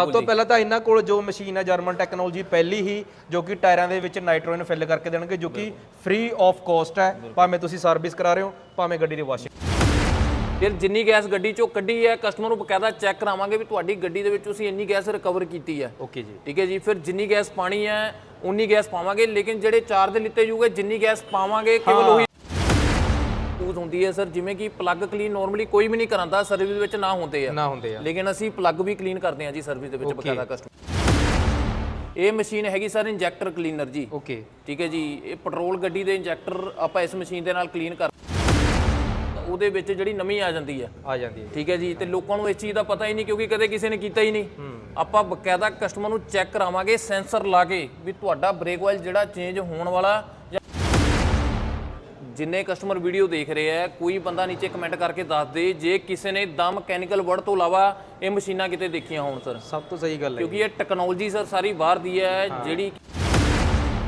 ਸਭ ਤੋਂ ਪਹਿਲਾਂ ਤਾਂ ਇਹਨਾਂ ਕੋਲ ਜੋ ਮਸ਼ੀਨ ਹੈ ਜਰਮਨ ਟੈਕਨੋਲੋਜੀ ਪਹਿਲੀ ਹੀ ਜੋ ਕਿ ਟਾਇਰਾਂ ਦੇ ਵਿੱਚ ਨਾਈਟ੍ਰੋਜਨ ਫਿਲ ਕਰਕੇ ਦੇਣਗੇ ਜੋ ਕਿ ਫ੍ਰੀ ਆਫ ਕਾਸਟ ਹੈ। ਭਾਵੇਂ ਤੁਸੀਂ ਸਰਵਿਸ ਕਰਾ ਰਹੇ ਹੋ ਭਾਵੇਂ ਗੱਡੀ ਦੀ ਵਾਸ਼ਿੰਗ ਫਿਰ ਜਿੰਨੀ ਗੈਸ ਗੱਡੀ ਚੋਂ ਕੱਢੀ ਹੈ ਕਸਟਮਰ ਨੂੰ ਬਕਾਇਦਾ ਚੈੱਕ ਕਰਾਵਾਂਗੇ ਵੀ ਤੁਹਾਡੀ ਗੱਡੀ ਦੇ ਵਿੱਚ ਤੁਸੀਂ ਇੰਨੀ ਗੈਸ ਰਿਕਵਰ ਕੀਤੀ ਹੈ। ਓਕੇ ਜੀ। ਠੀਕ ਹੈ ਜੀ ਫਿਰ ਜਿੰਨੀ ਗੈਸ ਪਾਣੀ ਹੈ ਉਨੀ ਗੈਸ ਪਾਵਾਂਗੇ ਲੇਕਿਨ ਜਿਹੜੇ ਚਾਰ ਦੇ ਲਿੱਤੇ ਜੂਗੇ ਜਿੰਨੀ ਗੈਸ ਪਾਵਾਂਗੇ ਕੇਵਲ ਉਹੀ ਯੂਜ਼ ਹੁੰਦੀ ਹੈ ਸਰ ਜਿਵੇਂ ਕਿ ਪਲੱਗ ਕਲੀਨ ਨਾਰਮਲੀ ਕੋਈ ਵੀ ਨਹੀਂ ਕਰਾਂਦਾ ਸਰਵਿਸ ਵਿੱਚ ਨਾ ਹੁੰਦੇ ਆ। ਨਾ ਹੁੰਦੇ ਆ। ਲੇਕਿਨ ਅਸੀਂ ਪਲੱਗ ਵੀ ਕਲੀਨ ਕਰਦੇ ਹਾਂ ਜੀ ਸਰਵਿਸ ਦੇ ਵਿੱਚ ਬਕਾਇਦਾ ਕਸਟਮਰ ਇਹ ਮਸ਼ੀਨ ਹੈਗੀ ਸਰ ਇੰਜੈਕਟਰ ਕਲੀਨਰ ਜੀ। ਓਕੇ ਠੀਕ ਹੈ ਜੀ ਇਹ ਪੈਟਰੋਲ ਗੱਡੀ ਦੇ ਇੰਜੈਕਟਰ ਆਪਾਂ ਇਸ ਮਸ਼ੀਨ ਦੇ ਨਾਲ ਕਲੀਨ ਕਰ ਉਹਦੇ ਵਿੱਚ ਜਿਹੜੀ ਨਮੀ ਆ ਜਾਂਦੀ ਹੈ ਆ ਜਾਂਦੀ ਹੈ ਠੀਕ ਹੈ ਜੀ ਤੇ ਲੋਕਾਂ ਨੂੰ ਇਸ ਚੀਜ਼ ਦਾ ਪਤਾ ਹੀ ਨਹੀਂ ਕਿਉਂਕਿ ਕਦੇ ਕਿਸੇ ਨੇ ਕੀਤਾ ਹੀ ਨਹੀਂ। ਆਪਾਂ ਬਕਾਇਦਾ ਕਸਟਮਰ ਨੂੰ ਚੈੱਕ ਕਰਾਵਾਂਗੇ ਸੈਂਸਰ ਲਾ ਕੇ ਵੀ ਤੁਹਾਡਾ ਬ੍ਰੇਕ ਆਇਲ ਜਿਹੜਾ ਚੇਂਜ ਹੋਣ ਵਾਲਾ ਜਿੰਨੇ ਕਸਟਮਰ ਵੀਡੀਓ ਦੇਖ ਰਹੇ ਆ ਕੋਈ ਬੰਦਾ ਨੀਚੇ ਕਮੈਂਟ ਕਰਕੇ ਦੱਸ ਦੇ ਜੇ ਕਿਸੇ ਨੇ ਦਮ ਮਕੈਨੀਕਲ ਵਰਡ ਤੋਂ ਇਲਾਵਾ ਇਹ ਮਸ਼ੀਨਾਂ ਕਿਤੇ ਦੇਖੀਆਂ ਹੋਣ ਸਰ ਸਭ ਤੋਂ ਸਹੀ ਗੱਲ ਹੈ ਕਿਉਂਕਿ ਇਹ ਟੈਕਨੋਲੋਜੀ ਸਰ ਸਾਰੀ ਬਾਹਰ ਦੀ ਹੈ ਜਿਹੜੀ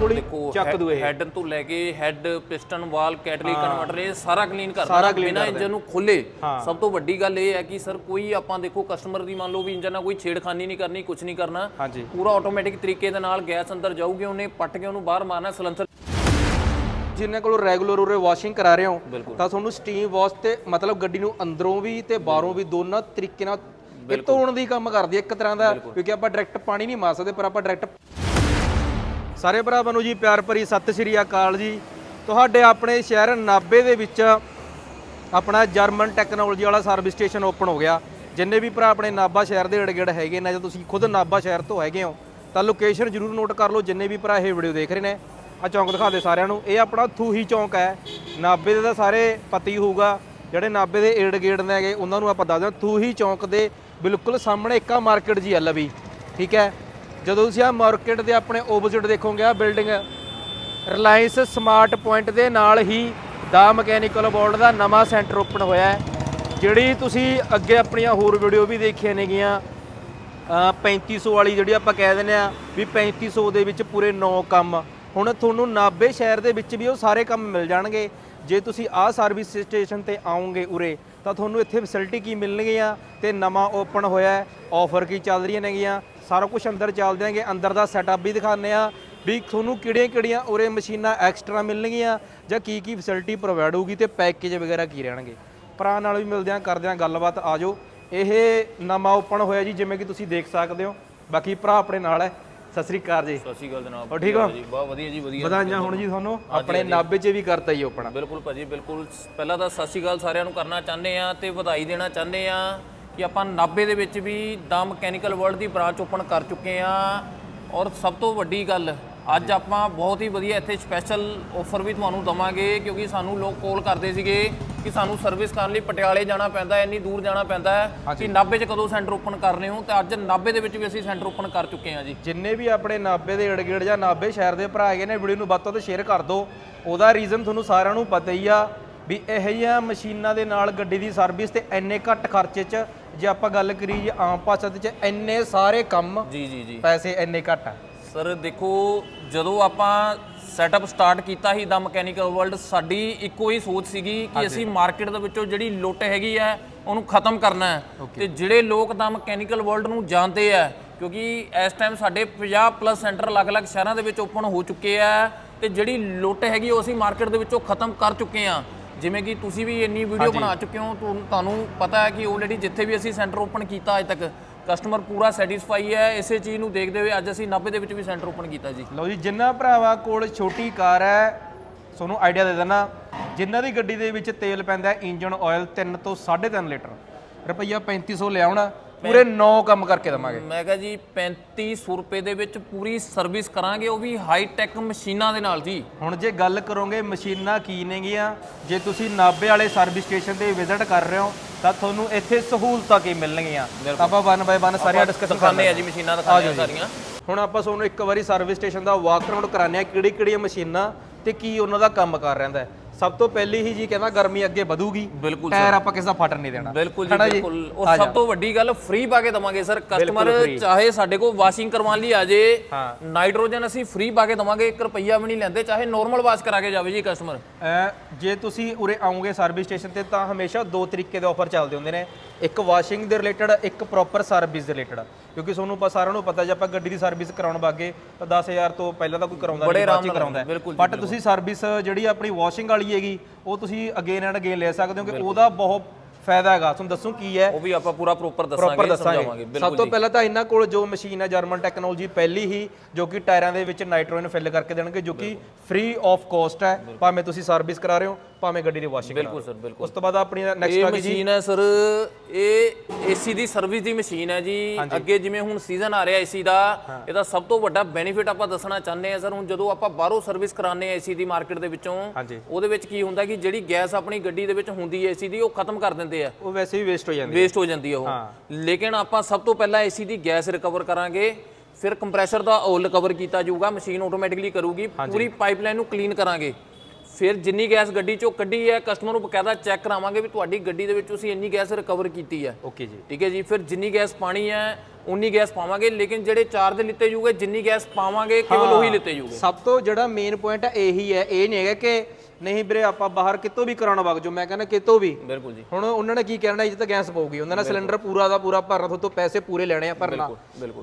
ਥੋੜੀ ਦੇਖੋ ਚੱਕ ਦੂ ਇਹ। ਹੈਡ ਤੋਂ ਲੈ ਕੇ head piston valve catalytic converter ਇਹ ਸਾਰਾ ਕਲੀਨ ਕਰਦਾ ਬਿਨਾਂ ਇੰਜਨ ਨੂੰ ਖੋਲੇ। ਸਭ ਤੋਂ ਵੱਡੀ ਗੱਲ ਇਹ ਹੈ ਕਿ ਸਰ ਕੋਈ ਆਪਾਂ ਦੇਖੋ ਕਸਟਮਰ ਦੀ ਮੰਨ ਲਓ ਵੀ ਇੰਜਨ ਨਾਲ ਕੋਈ ਛੇੜਖਾਨੀ ਨਹੀਂ ਕਰਨੀ ਕੁਝ ਨਹੀਂ ਕਰਨਾ। ਪੂਰਾ ਆਟੋਮੈਟਿਕ ਤਰੀਕੇ ਦੇ ਨਾਲ ਗੈਸ ਅੰਦਰ ਜਾਊਗੀ ਉਹਨੇ ਪੱਟ ਕੇ ਉਹਨੂੰ ਬਾਹਰ ਮਾਰਨਾ ਸਲੰਸਰ ਜਿਨ੍ਹਾਂ ਕੋਲ ਰੈਗੂਲਰ ਉਰੇ ਵਾਸ਼ਿੰਗ ਕਰਾ ਰਹੇ ਹੋ ਤਾਂ ਤੁਹਾਨੂੰ ਸਟੀਮ ਵਾਸ਼ ਤੇ ਮਤਲਬ ਗੱਡੀ ਨੂੰ ਅੰਦਰੋਂ ਵੀ ਤੇ ਬਾਹਰੋਂ ਵੀ ਦੋਨਾਂ ਤਰੀਕੇ ਨਾਲ ਇਹ ਧੋਣ ਦੀ ਕੰਮ ਕਰਦੀ ਹੈ ਇੱਕ ਤਰ੍ਹਾਂ ਦਾ ਕਿਉਂਕਿ ਆਪਾਂ ਡਾਇਰੈਕਟ ਪਾਣੀ ਨਹੀਂ ਮਾਰ ਸਕਦੇ ਪਰ ਆਪਾਂ ਡਾਇਰੈਕਟ ਸਾਰੇ ਭਰਾਵਾਂ ਨੂੰ ਜੀ ਪਿਆਰ ਭਰੀ ਸਤਿ ਸ਼੍ਰੀ ਅਕਾਲ ਜੀ। ਤੁਹਾਡੇ ਆਪਣੇ ਸ਼ਹਿਰ ਨਾਬੇ ਦੇ ਵਿੱਚ ਆਪਣਾ ਜਰਮਨ ਟੈਕਨੋਲੋਜੀ ਵਾਲਾ ਸਰਵਿਸ ਸਟੇਸ਼ਨ ਓਪਨ ਹੋ ਗਿਆ। ਜਿੰਨੇ ਵੀ ਭਰਾ ਆਪਣੇ ਨਾਬਾ ਸ਼ਹਿਰ ਦੇ ਏੜ-ਗੇੜ ਹੈਗੇ ਨੇ ਜਾਂ ਤੁਸੀਂ ਖੁਦ ਨਾਬਾ ਸ਼ਹਿਰ ਤੋਂ ਹੈਗੇ ਹੋ ਤਾਂ ਲੋਕੇਸ਼ਨ ਜਰੂਰ ਨੋਟ ਕਰ ਲਓ ਜਿੰਨੇ ਵੀ ਭਰਾ ਇਹ ਵੀਡੀਓ ਦੇਖ ਰਹੇ ਨੇ। ਆ ਚੌਂਕ ਦਿਖਾ ਦੇ ਸਾਰਿਆਂ ਨੂੰ। ਇਹ ਆਪਣਾ ਥੂਹੀ ਚੌਂਕ ਹੈ। ਨਾਬੇ ਦੇ ਤਾਂ ਸਾਰੇ ਪਤੀ ਹੋਊਗਾ। ਜਿਹੜੇ ਨਾਬੇ ਦੇ ਏੜ-ਗੇੜ ਨੇ ਹੈਗੇ ਉਹਨਾਂ ਨੂੰ ਆਪਾਂ ਦੱਸ ਦਿਆਂ ਥੂਹੀ ਚੌਂਕ ਦੇ ਬਿਲਕੁਲ ਸਾਹਮਣੇ ਇੱਕਾ ਮਾਰਕੀਟ ਜੀ ਹੈ ਲਵੀ ਠੀਕ ਹੈ? ਜਦੋਂ ਤੁਸੀਂ ਆ ਮਾਰਕੀਟ ਦੇ ਆਪਣੇ ਆਪੋਜ਼ਿਟ ਦੇਖੋਗੇ ਆ ਬਿਲਡਿੰਗ ਰਿਲਾਇੰਸ ਸਮਾਰਟ ਪੁਆਇੰਟ ਦੇ ਨਾਲ ਹੀ ਦਾ ਮਕੈਨੀਕਲ ਵਰਲਡ ਦਾ ਨਵਾਂ ਸੈਂਟਰ ਓਪਨ ਹੋਇਆ ਹੈ। ਜਿਹੜੀ ਤੁਸੀਂ ਅੱਗੇ ਆਪਣੀਆਂ ਹੋਰ ਵੀਡੀਓ ਵੀ ਦੇਖੀਆਂ ਨੇਗੀਆਂ ਅ, 3500 ਵਾਲੀ ਜਿਹੜੀ ਆਪਾਂ ਕਹਿ ਦਿੰਦੇ ਆ ਵੀ 3500 ਦੇ ਵਿੱਚ ਪੂਰੇ 9 ਕੰਮ ਹੁਣ ਤੁਹਾਨੂੰ ਨਾਬੇ ਸ਼ਹਿਰ ਦੇ ਵਿੱਚ ਵੀ ਉਹ ਸਾਰੇ ਕੰਮ ਮਿਲ ਜਾਣਗੇ। ਜੇ ਤੁਸੀਂ ਆਹ ਸਰਵਿਸ ਸਟੇਸ਼ਨ ਤੇ ਆਉਂਗੇ ਉਰੇ, ਤਾਂ ਤੁਹਾਨੂੰ ਇੱਥੇ ਫੈਸਿਲਿਟੀ ਕੀ ਮਿਲਣਗੀਆਂ? ਤੇ ਨਵਾਂ ਓਪਨ ਹੋਇਆ ਹੈ ਆਫਰ ਕੀ ਚੱਲ ਰਹੀਆਂ ਨੇਗੀਆਂ? ਸਾਰਾ ਕੁਝ ਅੰਦਰ ਚੱਲ ਦਿਆਂਗੇ ਅੰਦਰ ਦਾ ਸੈਟਅਪ ਵੀ ਦਿਖਾਉਂਦੇ ਆ ਵੀ ਤੁਹਾਨੂੰ ਕਿਹੜੀਆਂ ਕਿਹੜੀਆਂ ਉਰੇ ਮਸ਼ੀਨਾਂ ਐਕਸਟਰਾ ਮਿਲਣਗੀਆਂ? ਜਾਂ ਕੀ ਕੀ ਫੈਸਿਲਿਟੀ ਪ੍ਰੋਵਾਈਡ ਹੋਊਗੀ ਤੇ ਪੈਕੇਜ ਵਗੈਰਾ ਕੀ ਰਹਿਣਗੇ? ਭਰਾ ਨਾਲ ਵੀ ਮਿਲਦੇ ਆਂ ਕਰਦੇ ਆ ਗੱਲਬਾਤ ਆਜੋ ਇਹ ਨਵਾਂ ਓਪਨ ਹੋਇਆ ਜੀ, ਜਿਵੇਂ ਕਿ ਤੁਸੀਂ ਦੇਖ ਸਕਦੇ ਹੋ। ਬਾਕੀ ਭਰਾ ਆਪਣੇ ਨਾਲ ਹੈ। ਸਤਿ ਸ੍ਰੀ ਅਕਾਲ ਜੀ। ਸਤਿ ਸ਼੍ਰੀ ਅਕਾਲ ਜਨਾਬ। ਹੋਰ ਠੀਕ ਹੋ? ਜੀ ਬਹੁਤ ਵਧੀਆ ਜੀ ਵਧੀਆ। ਵਧਾਈਆਂ ਹੁਣ ਜੀ ਤੁਹਾਨੂੰ। ਆਪਣੇ ਨਾਬੇ 'ਚ ਵੀ ਕਰਤਾ ਜੀ ਓਪਨ ਬਿਲਕੁਲ ਭਾਜੀ ਬਿਲਕੁਲ। ਪਹਿਲਾਂ ਤਾਂ ਸਤਿ ਸ਼੍ਰੀ ਅਕਾਲ ਸਾਰਿਆਂ ਨੂੰ ਕਰਨਾ ਚਾਹੁੰਦੇ ਆ ਤੇ ਵਧਾਈ ਦੇਣਾ ਚਾਹੁੰਦੇ ਆ ਕਿ ਆਪਾਂ 90 ਦੇ ਵਿੱਚ ਵੀ ਦਾ ਮਕੈਨੀਕਲ ਵਰਲਡ ਦੀ ਬ੍ਰਾਂਚ ਓਪਨ ਕਰ ਚੁੱਕੇ ਆ ਔਰ ਸਭ ਤੋਂ ਵੱਡੀ ਗੱਲ ਅੱਜ ਆਪਾਂ ਬਹੁਤ ਹੀ ਵਧੀਆ ਇੱਥੇ ਸਪੈਸ਼ਲ ਆਫਰ ਵੀ ਤੁਹਾਨੂੰ ਦਵਾਂਗੇ ਕਿਉਂਕਿ ਸਾਨੂੰ ਲੋਕ ਕਾਲ ਕਰਦੇ ਸੀਗੇ ਕਿ ਸਾਨੂੰ ਸਰਵਿਸ ਕਰਨ ਲਈ ਪਟਿਆਲੇ ਜਾਣਾ ਪੈਂਦਾ ਹੈ ਇੰਨੀ ਦੂਰ ਜਾਣਾ ਪੈਂਦਾ ਹੈ ਕਿ 90 ਚ ਕਦੋਂ ਸੈਂਟਰ ਓਪਨ ਕਰਨੇ ਹੋ? ਤੇ ਅੱਜ 90 ਦੇ ਵਿੱਚ ਵੀ ਅਸੀਂ ਸੈਂਟਰ ਓਪਨ ਕਰ ਚੁੱਕੇ ਆ ਜੀ। ਜਿੰਨੇ ਵੀ ਆਪਣੇ ਨਾਬੇ ਦੇ ਏੜ-ਗੇੜ ਜਾਂ ਨਾਬੇ ਸ਼ਹਿਰ ਦੇ ਭਰਾ ਹੈਗੇ ਨੇ ਵੀਡੀਓ ਨੂੰ ਵੱਧ ਤੋਂ ਵੱਧ ਸ਼ੇਅਰ ਕਰ ਦਿਓ। ਉਹਦਾ ਰੀਜ਼ਨ ਤੁਹਾਨੂੰ ਸਾਰਿਆਂ ਨੂੰ ਪਤਾ ਹੀ ਆ ਵੀ ਇਹੋ ਜਿਹੀਆਂ ਮਸ਼ੀਨਾਂ ਦੇ ਨਾਲ ਗੱਡੀ ਦੀ ਸਰਵਿਸ ਤੇ ਇੰਨੇ ਘੱਟ ਖਰਚੇ 'ਚ ਜੇ ਆਪਾਂ ਗੱਲ ਕਰੀਏ ਆਮ ਭਾਸ਼ਾ ਦੇ 'ਚ ਇੰਨੇ ਸਾਰੇ ਕੰਮ ਜੀ ਜੀ ਜੀ। ਪੈਸੇ ਇੰਨੇ ਘੱਟ ਆ। ਸਰ ਦੇਖੋ ਜਦੋਂ ਆਪਾਂ ਸੈਟਅਪ ਸਟਾਰਟ ਕੀਤਾ ਸੀ ਦਾ ਮਕੈਨੀਕਲ ਵਰਲਡ ਸਾਡੀ ਇੱਕੋ ਹੀ ਸੋਚ ਸੀਗੀ ਕਿ ਅਸੀਂ ਮਾਰਕੀਟ ਦੇ ਵਿੱਚੋਂ ਜਿਹੜੀ ਲੁੱਟ ਹੈਗੀ ਹੈ ਉਹਨੂੰ ਖਤਮ ਕਰਨਾ ਹੈ। ਤੇ ਜਿਹੜੇ ਲੋਕ ਦਾ ਮਕੈਨੀਕਲ ਵਰਲਡ ਨੂੰ ਜਾਣਦੇ ਆ ਕਿਉਂਕਿ ਇਸ ਟਾਈਮ ਸਾਡੇ 50 ਪਲੱਸ ਸੈਂਟਰ ਅਲੱਗ-ਅਲੱਗ ਸ਼ਹਿਰਾਂ ਦੇ ਵਿੱਚ ਓਪਨ ਹੋ ਚੁੱਕੇ ਆ ਤੇ ਜਿਹੜੀ ਲੁੱਟ ਹੈਗੀ ਉਹ ਅਸੀਂ ਮਾਰਕੀਟ ਦੇ ਵਿੱਚੋਂ ਖਤਮ ਕਰ ਚੁੱਕੇ ਆ। ਜਿਵੇਂ ਕਿ ਤੁਸੀਂ ਵੀ ਇੰਨੀ ਵੀਡੀਓ ਬਣਾ ਚੁੱਕੇ ਹੋ ਤੁਹਾਨੂੰ- ਤੁਹਾਨੂੰ ਪਤਾ ਹੈ ਕਿ ਆਲਰੇਡੀ ਜਿੱਥੇ ਵੀ ਅਸੀਂ ਸੈਂਟਰ ਓਪਨ ਕੀਤਾ ਅਜੇ ਤੱਕ ਕਸਟਮਰ ਪੂਰਾ ਸੈਟੀਸਫਾਈ ਹੈ, ਇਸੇ ਚੀਜ਼ ਨੂੰ ਦੇਖਦੇ ਹੋਏ ਅੱਜ ਅਸੀਂ 90 ਦੇ ਵਿੱਚ ਵੀ ਸੈਂਟਰ ਓਪਨ ਕੀਤਾ ਜੀ। ਲਓ ਜੀ, ਜਿੰਨਾ ਭਰਾਵਾਂ ਕੋਲ ਛੋਟੀ ਕਾਰ ਹੈ, ਤੁਹਾਨੂੰ ਆਈਡੀਆ ਦੇ ਦੇਣਾ ਜਿਨ੍ਹਾਂ ਦੀ ਗੱਡੀ ਦੇ ਵਿੱਚ ਤੇਲ ਪੈਂਦਾ ਹੈ ਇੰਜਨ ਆਇਲ 3 ਤੋਂ 3.5 ਲੀਟਰ। ਰੁਪਈਆ 3500 ਲਿਆਉਣਾ। ਪੂਰੇ 9 ਕੰਮ ਕਰਕੇ ਦਵਾਂਗੇ। ਮੈਂ ਕਿਹਾ ਜੀ 3500 ਰੁਪਏ ਦੇ ਵਿੱਚ ਪੂਰੀ ਸਰਵਿਸ ਕਰਾਂਗੇ ਉਹ ਵੀ ਹਾਈ ਟੈਕ ਮਸ਼ੀਨਾਂ ਦੇ ਨਾਲ ਜੀ। ਹੁਣ ਜੇ ਗੱਲ ਕਰੋਗੇ ਮਸ਼ੀਨਾਂ ਕੀ ਨੇਗੀਆਂ ਜੇ ਤੁਸੀਂ ਨਾਬੇ ਵਾਲੇ ਸਰਵਿਸ ਸਟੇਸ਼ਨ ਤੇ ਵਿਜ਼ਿਟ ਕਰ ਰਹੇ ਹੋ ਤਾਂ ਤੁਹਾਨੂੰ ਇੱਥੇ ਸਹੂਲਤਾਂ ਕੀ ਮਿਲਣਗੀਆਂ? ਤਾਂ ਆਪਾਂ ਵਨ ਬਾਏ ਵਨ ਸਾਰੀਆਂ ਡਿਸਕਸ਼ਨ ਦਿਖਾਣੇ ਆ ਜੀ ਮਸ਼ੀਨਾਂ ਦਿਖਾਣੇ ਆ ਸਾਰੀਆਂ। ਹੁਣ ਆਪਾਂ ਤੁਹਾਨੂੰ ਇੱਕ ਵਾਰੀ ਸਰਵਿਸ ਸਟੇਸ਼ਨ ਦਾ ਵਾਕ ਅਰਾਊਂਡ ਕਰਾਉਂਦੇ ਆ ਕਿਹੜੀ ਕਿਹੜੀਆਂ ਮਸ਼ੀਨਾਂ ਤੇ ਕੀ ਉਹਨਾਂ ਦਾ ਕੰਮ ਕਰ ਰਹਿੰਦਾ ਹੈ। ਸਭ ਤੋਂ ਪਹਿਲੀ ਹੀ ਜੀ ਕਹਿੰਦਾ ਗਰਮੀ ਅੱਗੇ ਵਧੂਗੀ। ਬਿਲਕੁਲ ਟਾਇਰ ਆਪਾਂ ਕਿਸੇ ਦਾ ਫਟਣ ਨਹੀਂ ਦੇਣਾ। ਬਿਲਕੁਲ ਜੀ ਹਨਾ ਬਿਲਕੁਲ। ਔਰ ਸਭ ਤੋਂ ਵੱਡੀ ਗੱਲ ਫ੍ਰੀ ਪਾ ਕੇ ਦਵਾਂਗੇ ਸਰ। ਕਸਟਮਰ ਚਾਹੇ ਸਾਡੇ ਕੋਲ ਵਾਸ਼ਿੰਗ ਕਰਵਾਉਣ ਲਈ ਆ ਜੇ ਹਾਂ। ਨਾਈਟ੍ਰੋਜਨ ਅਸੀਂ ਫ੍ਰੀ ਪਾ ਕੇ ਦਵਾਂਗੇ 1 ਰੁਪਈਆ ਵੀ ਨਹੀਂ ਲੈਂਦੇ ਚਾਹੇ ਨਾਰਮਲ ਵਾਸ਼ ਕਰਾ ਕੇ ਜਾਵੇ ਜੀ ਕਸਟਮਰ ਜੇ ਤੁਸੀਂ ਉਰੇ ਆਓਗੇ ਸਰਵਿਸ ਸਟੇਸ਼ਨ ਤੇ ਤਾਂ ਹਮੇਸ਼ਾ ਦੋ ਤਰੀਕੇ ਦੇ ਆਫਰ ਚੱਲਦੇ ਹੁੰਦੇ ਨੇ। ਇੱਕ ਵਾਸ਼ਿੰਗ ਦੇ ਰਿਲੇਟਡ ਇੱਕ ਪ੍ਰੋਪਰ ਸਰਵਿਸ ਦੇ ਰਿਲੇਟਡ ਕਿਉਂਕਿ ਤੁਹਾਨੂੰ ਪਾ ਸਾਰਿਆਂ ਨੂੰ ਪਤਾ ਜੇ ਆਪਾਂ ਗੱਡੀ ਦੀ ਸਰਵਿਸ ਕਰਾਉਣ ਬਾਗੇ ਤਾਂ 10000 ਤੋਂ ਪਹਿਲਾਂ ਤਾਂ ਕੋਈ ਕਰਾਉਂਦਾ ਨਹੀਂ ਬਾਅਦ ਚ ਕਰਾਉਂਦਾ ਬਟ ਤੁਸੀਂ ਸਰਵਿਸ ਜਿਹੜੀ ਆਪਣੀ ਵਾਸ਼ਿੰਗ ਵਾਲੀ ਹੈਗੀ ਉਹ ਤੁਸੀਂ ਅਗੇਨ ਐਂਡ ਅਗੇਨ ਲੈ ਸਕਦੇ ਹੋ ਕਿ ਉਹਦਾ ਬਹੁਤ ਫਾਇਦਾ ਹੈਗਾ। ਤੁਹਾਨੂੰ ਦੱਸੂ ਕੀ ਹੈ? ਉਹ ਵੀ ਆਪਾਂ ਪੂਰਾ ਪ੍ਰੋਪਰ ਦੱਸਾਂਗੇ ਸਮਝਾਵਾਂਗੇ। ਸਭ ਤੋਂ ਪਹਿਲਾਂ ਤਾਂ ਇਹਨਾਂ ਕੋਲ ਜੋ ਮਸ਼ੀਨ ਹੈ ਜਰਮਨ ਟੈਕਨੋਲੋਜੀ ਪਹਿਲੀ ਹੀ ਜੋ ਕਿ ਟਾਇਰਾਂ ਦੇ ਵਿੱਚ ਨਾਈਟ੍ਰੋਜਨ ਫਿਲ ਕਰਕੇ ਦੇਣਗੇ ਜੋ ਕਿ ਫ੍ਰੀ ਆਫ ਕਾਸਟ ਹੈ। ਭਾਵੇਂ ਤੁਸੀਂ ਸਰਵਿਸ ਕਰਾ ਰਹੇ ਹੋ ਭਾਵੇਂ ਗੱਡੀ ਦੀ ਵਾਸ਼ਿੰਗ ਬਿਲਕੁਲ ਸਰ ਬਿਲਕੁਲ। ਉਸ ਤੋਂ ਬਾਅਦ ਆਪਣੀ ਨੈਕਸਟ ਆ ਗਈ ਜੀ। ਮਸ਼ੀਨ ਹੈ ਸਰ ਇਹ ਏਸੀ ਦੀ ਸਰਵਿਸ ਦੀ ਮਸ਼ੀਨ ਹੈ ਜੀ। ਅੱਗੇ ਜਿਵੇਂ ਹੁਣ ਸੀਜ਼ਨ ਆ ਰਿਹਾ ਏਸੀ ਦਾ ਇਹਦਾ ਸਭ ਤੋਂ ਵੱਡਾ ਬੈਨੀਫਿਟ ਆਪਾਂ ਦੱਸਣਾ ਚਾਹੁੰਦੇ ਆ ਸਰ ਹੁਣ ਜਦੋਂ ਆਪਾਂ ਬਾਹਰੋਂ ਸਰਵਿਸ ਕਰਾਉਂਦੇ ਆ ਏਸੀ ਦੀ ਮਾਰਕੀਟ ਦੇ ਵਿੱਚੋਂ ਉਹਦੇ ਵਿੱਚ ਕੀ ਹੁੰਦਾ ਕਿ ਜਿਹੜੀ ਗੈਸ ਆਪਣੀ ਗੱਡੀ ਦੇ ਵਿੱਚ ਹੁੰਦੀ ਹੈ ਏਸੀ ਦੀ ਉਹ ਖਤਮ ਕਰ ਦਿੰਦੇ ਆ। ਉਹ ਵੈਸੇ ਵੀ ਵੇਸਟ ਹੋ ਜਾਂਦੀ ਵੇਸਟ ਹੋ ਜਾਂਦੀ ਹੈ ਉਹ। ਲੇਕਿਨ ਆਪਾਂ ਸਭ ਤੋਂ ਪਹਿਲਾਂ ਏਸੀ ਦੀ ਗੈਸ ਰਿਕਵਰ ਕਰਾਂਗੇ ਫਿਰ ਕੰਪਰੈਸ਼ਰ ਦਾ ਆਇਲ ਰਿਕਵਰ ਕੀਤਾ ਜਾਊਗਾ ਮਸ਼ੀਨ ਆਟੋਮੈਟਿਕਲੀ ਕਰੂਗੀ ਪੂਰੀ ਪਾਈਪਲਾਈਨ ਨੂੰ ਕਲੀਨ ਕਰਾਂਗੇ। ਫਿਰ ਜਿੰਨੀ ਗੈਸ ਗੱਡੀ ਚੋਂ ਕੱਢੀ ਹੈ ਕਸਟਮਰ ਨੂੰ ਬਕਾਇਦਾ ਚੈੱਕ ਕਰਾਵਾਂਗੇ ਵੀ ਤੁਹਾਡੀ ਗੱਡੀ ਦੇ ਵਿੱਚ ਤੁਸੀਂ ਇੰਨੀ ਗੈਸ ਰਿਕਵਰ ਕੀਤੀ ਹੈ। ਓਕੇ ਜੀ। ਠੀਕ ਹੈ ਜੀ ਫਿਰ ਜਿੰਨੀ ਗੈਸ ਪਾਣੀ ਹੈ ਉਨੀ ਗੈਸ ਪਾਵਾਂਗੇ ਲੇਕਿਨ ਜਿਹੜੇ ਚਾਰਜ ਲਿੱਤੇ ਜੂਗੇ ਜਿੰਨੀ ਗੈਸ ਪਾਵਾਂਗੇ ਕੇਵਲ ਉਹੀ ਲਿੱਤੇ ਜੂਗੇ ਸਭ ਤੋਂ ਜਿਹੜਾ ਮੇਨ ਪੁਆਇੰਟ ਹੈ ਇਹੀ ਹੈ ਇਹ ਨਹੀਂ ਹੈਗਾ ਕਿ ਨਹੀਂ ਵੀਰੇ ਆਪਾਂ ਬਾਹਰ ਕਿਤੋਂ ਵੀ ਕਰਾਉਣਾ ਵਗ ਜੋ ਮੈਂ ਕਹਿੰਦਾ ਕਿਤੋਂ ਵੀ। ਬਿਲਕੁਲ ਜੀ। ਹੁਣ ਉਹਨਾਂ ਨੇ ਕੀ ਕਹਿਣਾ ਇਹ ਤਾਂ ਗੈਸ ਪਊਗੀ। ਉਹਨਾਂ ਨੇ ਸਿਲੰਡਰ ਪੂਰਾ ਦਾ ਪੂਰਾ ਭਰਨਾ ਤੁਹਾਡੇ ਤੋਂ ਪੈਸੇ ਪੂਰੇ ਲੈਣੇ ਆ ਭਰਨਾ।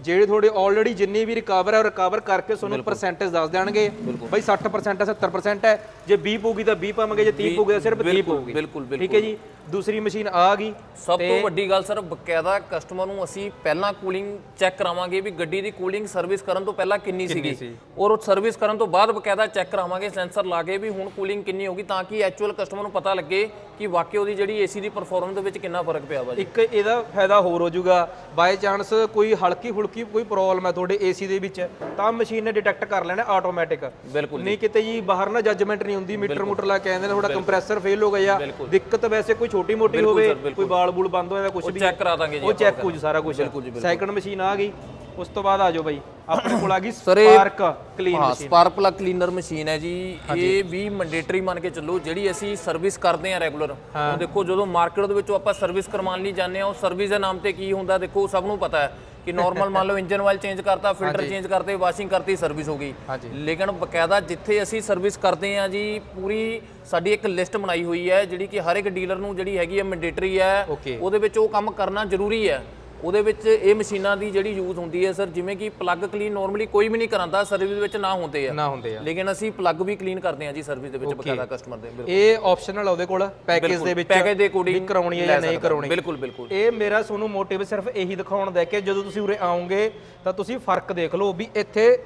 ਜਿਹੜੇ ਤੁਹਾਡੇ ਆਲਰੇਡੀ ਜਿੰਨੀ ਵੀ ਰਿਕਵਰ ਹੈ ਉਹ ਰਿਕਵਰ ਕਰਕੇ ਤੁਹਾਨੂੰ ਪਰਸੈਂਟੇਜ ਦੱਸ ਦੇਣਗੇ। ਬਈ 60% ਹੈ 70% ਹੈ ਜੇ 20 ਪਊਗੀ ਤਾਂ 20 ਪਾਵਾਂਗੇ ਜੇ 30 ਪਊਗੀ ਤਾਂ ਸਿਰਫ 30 ਪਊਗੀ। ਬਿਲਕੁਲ ਬਿਲਕੁਲ ਠੀਕ ਹੈ ਜੀ? ਦੂਸਰੀ ਮਸ਼ੀਨ ਆ ਗਈ ਸਭ ਤੋਂ ਵੱਡੀ ਗੱਲ ਸਰ ਬਕਾਇਦਾ ਕਸਟਮਰ ਨੂੰ ਅਸੀਂ ਪਹਿਲਾਂ ਕੂਲਿੰਗ ਚੈੱਕ ਕਰਾਵਾਂਗੇ ਵੀ ਗੱਡੀ ਦੀ ਕੂਲਿੰਗ ਸਰਵਿਸ ਕਰਨ ਤੋਂ ਪਹਿਲਾਂ ਕਿੰਨੀ ਸੀਗੀ। ਔਰ ਉਹ ਸਰਵਿਸ ਕਰਨ ਤੋਂ ਬਾਅਦ ਬਕਾਇਦਾ ਚੈੱਕ ਕਰਾਵਾਂਗੇ ਸੈਂਸਰ ਲਾ ਕੇ ਵੀ ਹੁਣ ਕੂਲਿੰਗ ਕਿੰਨੀ ਹੋਗੀ ਤਾਂ ਕਿ ਐਕਚੁਅਲ ਕਸਟਮਰ ਨੂੰ ਪਤਾ ਲੱਗੇ ਕਿ ਵਾਕਿਆ ਉਹਦੀ ਜਿਹੜੀ ਏਸੀ ਦੀ ਪਰਫਾਰਮੈਂਸ ਦੇ ਵਿੱਚ ਕਿੰਨਾ ਫ਼ਰਕ ਪਿਆ ਵਾ ਜੀ। ਇੱਕ ਇਹਦਾ ਫਾਇਦਾ ਹੋਰ ਹੋ ਜਾਊਗਾ। ਬਾਈ ਚਾਂਸ ਕੋਈ ਹਲਕੀ ਫੁਲਕੀ ਕੋਈ ਪ੍ਰੋਬਲਮ ਹੈ ਤੁਹਾਡੇ ਏਸੀ ਦੇ ਵਿੱਚ ਤਾਂ ਮਸ਼ੀਨ ਨੇ ਡਿਟੈਕਟ ਕਰ ਲੈਣਾ ਆਟੋਮੈਟਿਕ ਬਿਲਕੁਲ ਨਹੀਂ ਕਿਤੇ ਜੀ ਬਾਹਰ ਨਾ ਜੱਜਮੈਂਟ ਨਹੀਂ ਹੁੰਦੀ ਮੀਟਰ ਮੂਟਰ ਲਾ ਕੇ ਆਉਂਦੇ ਨੇ ਤੁਹਾਡਾ ਕੰਪਰੈਸਰ ਫੇਲ ਹੋ ਗਿਆ ਦਿੱਕਤ ਵੈਸੇ ਕੋਈ ਛੋਟੀ ਮੋਟੀ ਹੋਵੇ ਕੋਈ ਬਾਲ ਬੂਲ ਬੰਦ ਹੋਇਆ ਕੁਝ ਵੀ ਚੈੱਕ ਕਰਾ ਦਾਂਗੇ ਜੀ ਉਹ ਚੈੱਕ ਜੂ ਸਾਰਾ ਕੁਝ ਸੈਕੰਡ ਮਸ਼ੀਨ ਆ ਗਈ ਉਸ ਤੋਂ ਬਾਅਦ ਆ ਜਾਓ ਬਾਈ। ਆਪਣੇ ਕੋਲ ਆ ਗਈ ਸਪਾਰਕ ਕਲੀਨ ਹਾਂ ਸਪਾਰਕ ਪਲੱਗ ਕਲੀਨਰ ਮਸ਼ੀਨ ਹੈ ਜੀ। ਇਹ ਵੀ ਮੈਂਡੇਟਰੀ ਮੰਨ ਕੇ ਚੱਲੋ ਜਿਹੜੀ ਅਸੀਂ ਸਰਵਿਸ ਕਰਦੇ ਆ ਰੈਗੂਲਰ ਉਹ ਦੇਖੋ ਜਦੋਂ ਮਾਰਕੀਟ ਦੇ ਵਿੱਚੋਂ ਆਪਾਂ ਸਰਵਿਸ ਕਰਵਾਉਣ ਲਈ ਜਾਂਦੇ ਆ ਉਹ ਸਰਵਿਸ ਦੇ ਨਾਮ ਤੇ ਕੀ ਹੁੰਦਾ ਦੇਖੋ ਸਭ ਨੂੰ ਪਤਾ ਹੈ। ਕਿ ਨਾਰਮਲ ਮੰਨ ਲਓ ਇੰਜਨ ਆਇਲ ਚੇਂਜ ਕਰਤਾ ਫਿਲਟਰ ਚੇਂਜ ਕਰਤੇ ਵਾਸ਼ਿੰਗ ਕਰਤੀ ਸਰਵਿਸ ਹੋ ਗਈ। ਲੇਕਿਨ ਬਕਾਇਦਾ ਜਿੱਥੇ ਅਸੀਂ ਸਰਵਿਸ ਕਰਦੇ ਆ ਜੀ ਪੂਰੀ ਸਾਡੀ ਇੱਕ ਲਿਸਟ ਬਣਾਈ ਹੋਈ ਹੈ ਜਿਹੜੀ ਕਿ ਹਰ ਇੱਕ ਡੀਲਰ ਨੂੰ ਜਿਹੜੀ ਹੈਗੀ ਹੈ ਮੈਂਡੇਟਰੀ ਹੈ। ਉਹਦੇ ਵਿੱਚ ਉਹ ਕੰਮ ਕਰਨਾ ਜ਼ਰੂਰੀ ਹੈ ਉਹਦੇ ਵਿੱਚ ਇਹ ਮਸ਼ੀਨਾਂ ਦੀ ਜਿਹੜੀ ਯੂਜ਼ ਹੁੰਦੀ ਹੈ ਸਰ ਜਿਵੇਂ ਕਿ ਪਲੱਗ ਕਲੀਨ ਨਾਰਮਲੀ ਕੋਈ ਵੀ ਨਹੀਂ ਕਰਾਂਦਾ ਸਰਵਿਸ ਵਿੱਚ ਨਾ ਹੁੰਦੇ ਆ। ਨਾ ਹੁੰਦੇ ਆ। ਲੇਕਿਨ ਅਸੀਂ ਪਲੱਗ ਵੀ ਕਲੀਨ ਕਰਦੇ ਹਾਂ ਜੀ ਸਰਵਿਸ ਦੇ ਵਿੱਚ ਬਕਾਇਦਾ ਕਸਟਮਰ ਦੇ ਬਿਲਕੁਲ। ਇਹ ਆਪਸ਼ਨਲ ਆ ਉਹਦੇ ਕੋਲ ਪੈਕੇਜ ਦੇ ਵਿੱਚ ਪੈਕੇਜ ਦੇ ਅਕੋਰਡਿੰਗ ਕਰਾਉਣੀ ਹੈ ਜਾਂ ਨਹੀਂ ਕਰਾਉਣੀ। ਬਿਲਕੁਲ ਬਿਲਕੁਲ। ਇਹ ਮੇਰਾ ਤੁਹਾਨੂੰ ਮੋਟਿਵ ਸਿਰਫ ਇਹੀ ਦਿਖਾਉਣ ਦਾ ਕਿ ਜਦੋਂ ਤੁਸੀਂ ਉਰੇ ਆਓਗੇ ਤਾਂ ਤੁਸੀਂ ਫ਼ਰਕ ਦੇਖ ਲਓ ਵੀ ਇੱਥੇ